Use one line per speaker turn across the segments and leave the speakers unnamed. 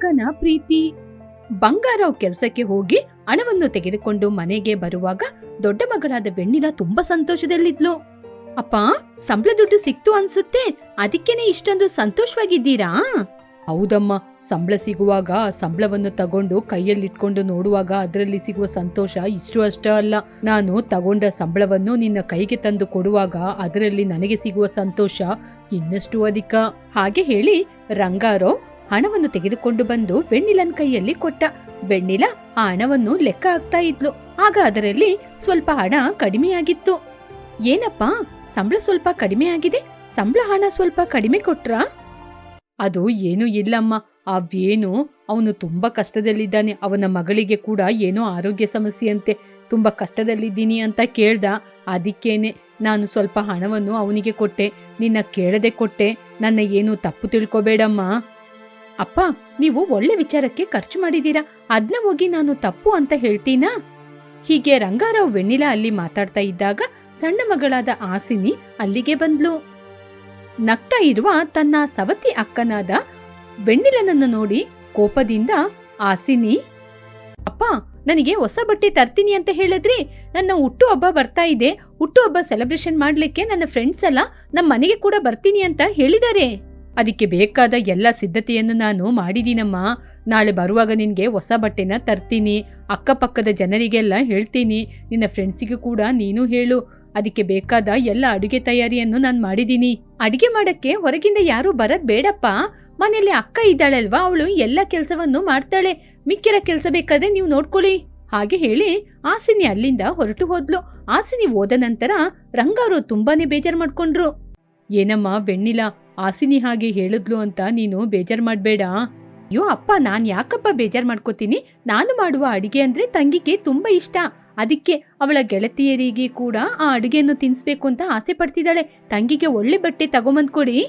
ಅಕ್ಕನ ಪ್ರೀತಿ. ಬಂಗಾರವ್ ಕೆಲಸಕ್ಕೆ ಹೋಗಿ ಹಣವನ್ನು ತೆಗೆದುಕೊಂಡು ಮನೆಗೆ ಬರುವಾಗ ದೊಡ್ಡ ಮಗಳಾದ ಬೆಣ್ಣಿನ ತುಂಬಾ ಸಂತೋಷದಲ್ಲಿದ್ಲು. ಅಪ್ಪ, ಸಂಬಳ ದುಡ್ಡು ಸಿಕ್ತು ಅನ್ಸುತ್ತೆ. ಅದಕ್ಕೇನೆ ಇಷ್ಟೊಂದು ಸಂತೋಷವಾಗಿದ್ದೀರಾ? ಹೌದಮ್ಮ. ಸಂಬಳ ಸಿಗುವಾಗ ಸಂಬಳವನ್ನು ತಗೊಂಡು ಕೈಯಲ್ಲಿಟ್ಕೊಂಡು ನೋಡುವಾಗ ಅದರಲ್ಲಿ ಸಿಗುವ ಸಂತೋಷ ಇಷ್ಟು ಅಷ್ಟ ಅಲ್ಲ. ನಾನು ತಗೊಂಡ ಸಂಬಳವನ್ನು ನಿನ್ನ ಕೈಗೆ ತಂದು ಕೊಡುವಾಗ ಅದರಲ್ಲಿ ನನಗೆ ಸಿಗುವ ಸಂತೋಷ ಇನ್ನಷ್ಟು ಅಧಿಕ. ಹಾಗೆ ಹೇಳಿ ರಂಗಾರೋ ಹಣವನ್ನು ತೆಗೆದುಕೊಂಡು ಬಂದು ಬೆಣ್ಣಿಲನ್ ಕೈಯಲ್ಲಿ ಕೊಟ್ಟ. ಬೆಣ್ಣಿಲ ಆ ಹಣವನ್ನು ಲೆಕ್ಕ ಹಾಕ್ತಾ ಇದ್ಲು. ಆಗ ಅದರಲ್ಲಿ ಸ್ವಲ್ಪ ಹಣ ಕಡಿಮೆಯಾಗಿತ್ತು. ಏನಪ್ಪ? ಸಂಬಳ ಸ್ವಲ್ಪ ಕಡಿಮೆ ಆಗಿದೆ ಸಂಬಳ ಹಣ ಸ್ವಲ್ಪ ಕಡಿಮೆ ಕೊಟ್ರಾ? ಅದು ಏನೂ ಇಲ್ಲಮ್ಮ. ಅವೇನು? ಅವನು ತುಂಬಾ ಕಷ್ಟದಲ್ಲಿದ್ದಾನೆ. ಅವನ ಮಗಳಿಗೆ ಕೂಡ ಏನೋ ಆರೋಗ್ಯ ಸಮಸ್ಯೆಯಂತೆ. ತುಂಬಾ ಕಷ್ಟದಲ್ಲಿದ್ದೀನಿ ಅಂತ ಕೇಳ್ದ. ಅದಕ್ಕೇನೆ ನಾನು ಸ್ವಲ್ಪ ಹಣವನ್ನು ಅವನಿಗೆ ಕೊಟ್ಟೆ. ನಿನ್ನ ಕೇಳದೆ ಕೊಟ್ಟೆ. ನನ್ನ ಏನು ತಪ್ಪು ತಿಳ್ಕೊಬೇಡಮ್ಮ. ಅಪ್ಪ, ನೀವು ಒಳ್ಳೆ ವಿಚಾರಕ್ಕೆ ಖರ್ಚು ಮಾಡಿದೀರಾ ಅದ್ನ ಹೋಗಿ ನಾನು ತಪ್ಪು ಅಂತ ಹೇಳ್ತೀನಾ? ಹೀಗೆ ರಂಗಾರಾವ್ ವೆಣ್ಣಿಲ ಅಲ್ಲಿ ಮಾತಾಡ್ತಾ ಇದ್ದಾಗ ಸಣ್ಣ ಮಗಳಾದ ಆಸಿನಿ ಅಲ್ಲಿಗೆ ಬಂದ್ಲು. ನಗ್ತಾ ಇರುವ ತನ್ನ ಸವತಿ ಅಕ್ಕನಾದ ವೆಣ್ಣಿಲನನ್ನು ನೋಡಿ ಕೋಪದಿಂದ ಆಸಿನಿ, ಅಪ್ಪ, ನನಗೆ ಹೊಸ ಬಟ್ಟೆ ತರ್ತೀನಿ ಅಂತ ಹೇಳಿದ್ರಿ. ನನ್ನ ಹುಟ್ಟು ಹಬ್ಬ ಬರ್ತಾ ಇದೆ. ಹುಟ್ಟು ಹಬ್ಬ ಸೆಲೆಬ್ರೇಷನ್ ಮಾಡ್ಲಿಕ್ಕೆ ನನ್ನ ಫ್ರೆಂಡ್ಸ್ ಎಲ್ಲ ನಮ್ಮ ಮನೆಗೆ ಕೂಡ ಬರ್ತೀನಿ ಅಂತ ಹೇಳಿದ್ದಾರೆ. ಅದಕ್ಕೆ ಬೇಕಾದ ಎಲ್ಲ ಸಿದ್ಧತೆಯನ್ನು ನಾನು ಮಾಡಿದೀನಮ್ಮ. ನಾಳೆ ಬರುವಾಗ ನಿನಗೆ ಹೊಸ ಬಟ್ಟೆನ ತರ್ತೀನಿ. ಅಕ್ಕಪಕ್ಕದ ಜನರಿಗೆಲ್ಲ ಹೇಳ್ತೀನಿ. ನಿನ್ನ ಫ್ರೆಂಡ್ಸಿಗೂ ಕೂಡ ನೀನು ಹೇಳು. ಅದಕ್ಕೆ ಬೇಕಾದ ಎಲ್ಲ ಅಡುಗೆ ತಯಾರಿಯನ್ನು ನಾನು ಮಾಡಿದ್ದೀನಿ ಅಡುಗೆ ಮಾಡಕ್ಕೆ ಹೊರಗಿಂದ ಯಾರೂ ಬರದ್ ಬೇಡಪ್ಪ. ಮನೆಯಲ್ಲಿ ಅಕ್ಕ ಇದ್ದಾಳಲ್ವಾ? ಅವಳು ಎಲ್ಲ ಕೆಲಸವನ್ನು ಮಾಡ್ತಾಳೆ. ಮಿಕ್ಕಿರ ಕೆಲಸ ಬೇಕಾದ್ರೆ ನೀವು ನೋಡ್ಕೊಳ್ಳಿ. ಹಾಗೆ ಹೇಳಿ ಆಸಿನಿ ಅಲ್ಲಿಂದ ಹೊರಟು ಹೋದ್ಲು. ಆಸಿನಿ ಹೋದ ನಂತರ ರಂಗ ಅವರು ತುಂಬಾನೇ ಬೇಜಾರು ಮಾಡ್ಕೊಂಡ್ರು. ಏನಮ್ಮ, ಬೆಣ್ಣಿಲ? ಆಸಿನಿ ಹಾಗೆ ಹೇಳಿದ್ಲು ಅಂತ ನೀನು ಬೇಜಾರ್ ಮಾಡಬೇಡ. ಅಯ್ಯೋ ಅಪ್ಪ, ನಾನು ಯಾಕಪ್ಪ ಬೇಜಾರ್ ಮಾಡ್ಕೋತೀನಿ? ನಾನು ಮಾಡುವ ಅಡಿಗೆ ಅಂದ್ರೆ ತಂಗಿಗೆ ತುಂಬಾ ಇಷ್ಟ. ಅದಕ್ಕೆ ಅವಳ ಗೆಳತಿಯರಿಗೆ ಕೂಡ ಆ ಅಡುಗೆಯನ್ನು ತಿನ್ನಿಸ್ಬೇಕು ಅಂತ ಆಸೆ ಪಡ್ತಿದ್ದಾಳೆ. ತಂಗಿಗೆ ಒಳ್ಳೆ ಬಟ್ಟೆ ತಗೊಂಬಂದ್ ಕೊಡಿ.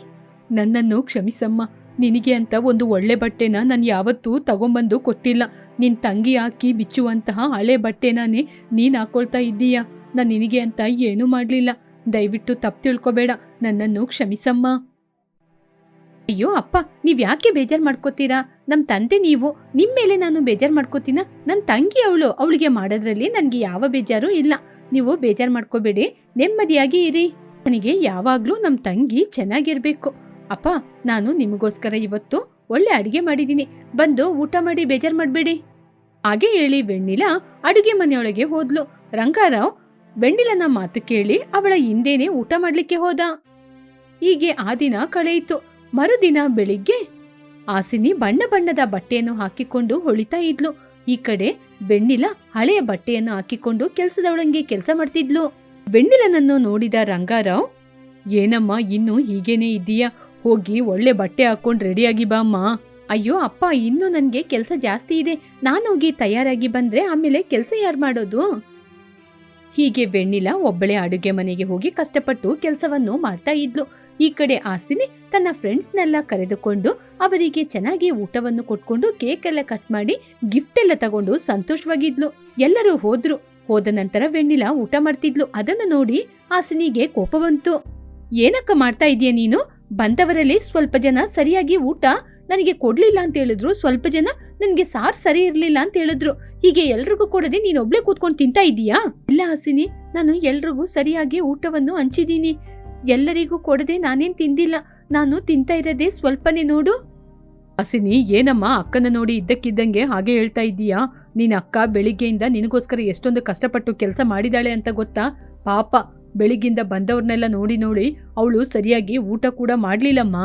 ನನ್ನನ್ನು ಕ್ಷಮಿಸಮ್ಮ. ನಿನಗೆ ಅಂತ ಒಂದು ಒಳ್ಳೆ ಬಟ್ಟೆನ ನಾನು ಯಾವತ್ತೂ ತಗೊಂಬಂದು ಕೊಟ್ಟಿಲ್ಲ. ನಿನ್ ತಂಗಿ ಹಾಕಿ ಬಿಚ್ಚುವಂತಹ ಹಳೆ ಬಟ್ಟೆನಾನೇ ನೀನ್ ಹಾಕೊಳ್ತಾ ಇದ್ದೀಯ. ನಾನು ನಿನಗೆ ಅಂತ ಏನೂ ಮಾಡಲಿಲ್ಲ. ದಯವಿಟ್ಟು ತಪ್ಪು ತಿಳ್ಕೊಬೇಡ. ನನ್ನನ್ನು ಕ್ಷಮಿಸಮ್ಮ. ಅಯ್ಯೋ ಅಪ್ಪ, ನೀವ್ ಯಾಕೆ ಬೇಜಾರ್ ಮಾಡ್ಕೋತೀರಾ? ನಮ್ ತಂದೆ ನೀವು, ನಿಮ್ ಮೇಲೆ ನಾನು ಬೇಜಾರ್ ಮಾಡ್ಕೋತೀನ? ನನ್ ತಂಗಿ ಅವಳು, ಅವಳಿಗೆ ಮಾಡೋದ್ರಲ್ಲಿ ನನ್ಗೆ ಯಾವ ಬೇಜಾರು ಇಲ್ಲ. ನೀವು ಬೇಜಾರ್ ಮಾಡ್ಕೋಬೇಡಿ, ನೆಮ್ಮದಿಯಾಗಿ ಇರಿ. ನನಗೆ ಯಾವಾಗ್ಲೂ ನಮ್ ತಂಗಿ ಚೆನ್ನಾಗಿರ್ಬೇಕು. ಅಪ್ಪ, ನಾನು ನಿಮಗೋಸ್ಕರ ಇವತ್ತು ಒಳ್ಳೆ ಅಡಿಗೆ ಮಾಡಿದೀನಿ ಬಂದು ಊಟ ಮಾಡಿ ಬೇಜಾರ್ ಮಾಡ್ಬೇಡಿ. ಹಾಗೆ ಹೇಳಿ ಬೆಣ್ಣಿಲ ಅಡುಗೆ ಮನೆಯೊಳಗೆ ಹೋದ್ಲು. ರಂಗಾರಾವ್ ಬೆಣ್ಣಿಲನ ಮಾತು ಕೇಳಿ ಅವಳ ಹಿಂದೇನೆ ಊಟ ಮಾಡ್ಲಿಕ್ಕೆ ಹೋದ. ಹೀಗೆ ಆ ದಿನ ಕಳೆಯಿತು. ಮರುದಿನ ಬೆಳಿಗ್ಗೆ ಆಸಿನಿ ಬಣ್ಣ ಬಣ್ಣದ ಬಟ್ಟೆಯನ್ನು ಹಾಕಿಕೊಂಡು ಹೊಳಿತಾ ಇದ್ಲು. ಈ ಕಡೆ ಬೆಣ್ಣಿಲ ಹಳೆಯ ಬಟ್ಟೆಯನ್ನು ಹಾಕಿಕೊಂಡು ಕೆಲಸದವಳಂಗೆ ಕೆಲಸ ಮಾಡ್ತಿದ್ಲು. ಬೆಣ್ಣಿಲನನ್ನು ನೋಡಿದ ರಂಗಾರಾವ್, ಏನಮ್ಮ, ಇನ್ನು ಹೀಗೇನೆ ಇದೀಯಾ ಹೋಗಿ ಒಳ್ಳೆ ಬಟ್ಟೆ ಹಾಕೊಂಡು ರೆಡಿಯಾಗಿ ಬಾ ಅಮ್ಮ. ಅಯ್ಯೋ, ಅಪ್ಪ, ಇನ್ನು ನನಗೆ ಕೆಲಸ ಜಾಸ್ತಿ ಇದೆ. ನಾನು ಹೋಗಿ ತಯಾರಾಗಿ ಬಂದ್ರೆ ಆಮೇಲೆ ಕೆಲಸ ಯಾರು ಮಾಡೋದು? ಹೀಗೆ ಬೆಣ್ಣಿಲ ಒಬ್ಬಳೆ ಅಡುಗೆ ಮನೆಗೆ ಹೋಗಿ ಕಷ್ಟಪಟ್ಟು ಕೆಲಸವನ್ನು ಮಾಡ್ತಾ ಇದ್ಲು. ಈ ಕಡೆ ಆಸಿನಿ ತನ್ನ ಫ್ರೆಂಡ್ಸ್ನೆಲ್ಲ ಕರೆದುಕೊಂಡು ಅವರಿಗೆ ಚೆನ್ನಾಗಿ ಊಟವನ್ನು ಕೊಟ್ಕೊಂಡು ಕೇಕ್ ಎಲ್ಲ ಕಟ್ ಮಾಡಿ ಗಿಫ್ಟ್ ಎಲ್ಲ ತಗೊಂಡು ಸಂತೋಷವಾಗಿದ್ಲು. ಎಲ್ಲರೂ ಹೋದ್ರು. ಹೋದ ನಂತರ ವೆಣ್ಣಿಲ ಊಟ ಮಾಡ್ತಿದ್ಲು. ಅದನ್ನು ನೋಡಿ ಆಸಿನಿಗೆ ಕೋಪ ಬಂತು. ಏನಕ್ಕ ಮಾಡ್ತಾ ಇದೀಯ ನೀನು? ಬಂದವರಲ್ಲಿ ಸ್ವಲ್ಪ ಜನ ಸರಿಯಾಗಿ ಊಟ ನನಗೆ ಕೊಡ್ಲಿಲ್ಲ ಅಂತ ಹೇಳಿದ್ರು. ಸ್ವಲ್ಪ ಜನ ನನಗೆ ಸಾರ್ ಸರಿ ಇರ್ಲಿಲ್ಲ ಅಂತ ಹೇಳಿದ್ರು. ಹೀಗೆ ಎಲ್ರಿಗೂ ಕೊಡದೆ ನೀನ್ ಒಬ್ಳೆ ಕೂತ್ಕೊಂಡು ತಿಂತಾ ಇದೀಯಾ? ಇಲ್ಲ ಹಸಿನಿ ನಾನು ಎಲ್ರಿಗೂ ಸರಿಯಾಗಿ ಊಟವನ್ನು ಹಂಚಿದೀನಿ ಎಲ್ಲರಿಗೂ ಕೊಡದೆ ನಾನೇನ್ ತಿಂದಿಲ್ಲ. ನಾನು ತಿಂತ ಇರೋದೇ ಸ್ವಲ್ಪನೇ ನೋಡು. ಹಸಿನಿ, ಏನಮ್ಮ ಅಕ್ಕನ ನೋಡಿ ಇದ್ದಕ್ಕಿದ್ದಂಗೆ ಹಾಗೆ ಹೇಳ್ತಾ ಇದ್ದೀಯಾ? ನಿನ್ನ ಅಕ್ಕ ಬೆಳಿಗ್ಗೆಯಿಂದ ನಿನಗೋಸ್ಕರ ಎಷ್ಟೊಂದು ಕಷ್ಟಪಟ್ಟು ಕೆಲಸ ಮಾಡಿದಾಳೆ ಅಂತ ಗೊತ್ತಾ? ಪಾಪ ಬೆಳಿಗ್ಗಿಂದ ಬಂದವ್ರನ್ನೆಲ್ಲ ನೋಡಿ ನೋಡಿ ಅವಳು ಸರಿಯಾಗಿ ಊಟ ಕೂಡ ಮಾಡ್ಲಿಲ್ಲಮ್ಮ.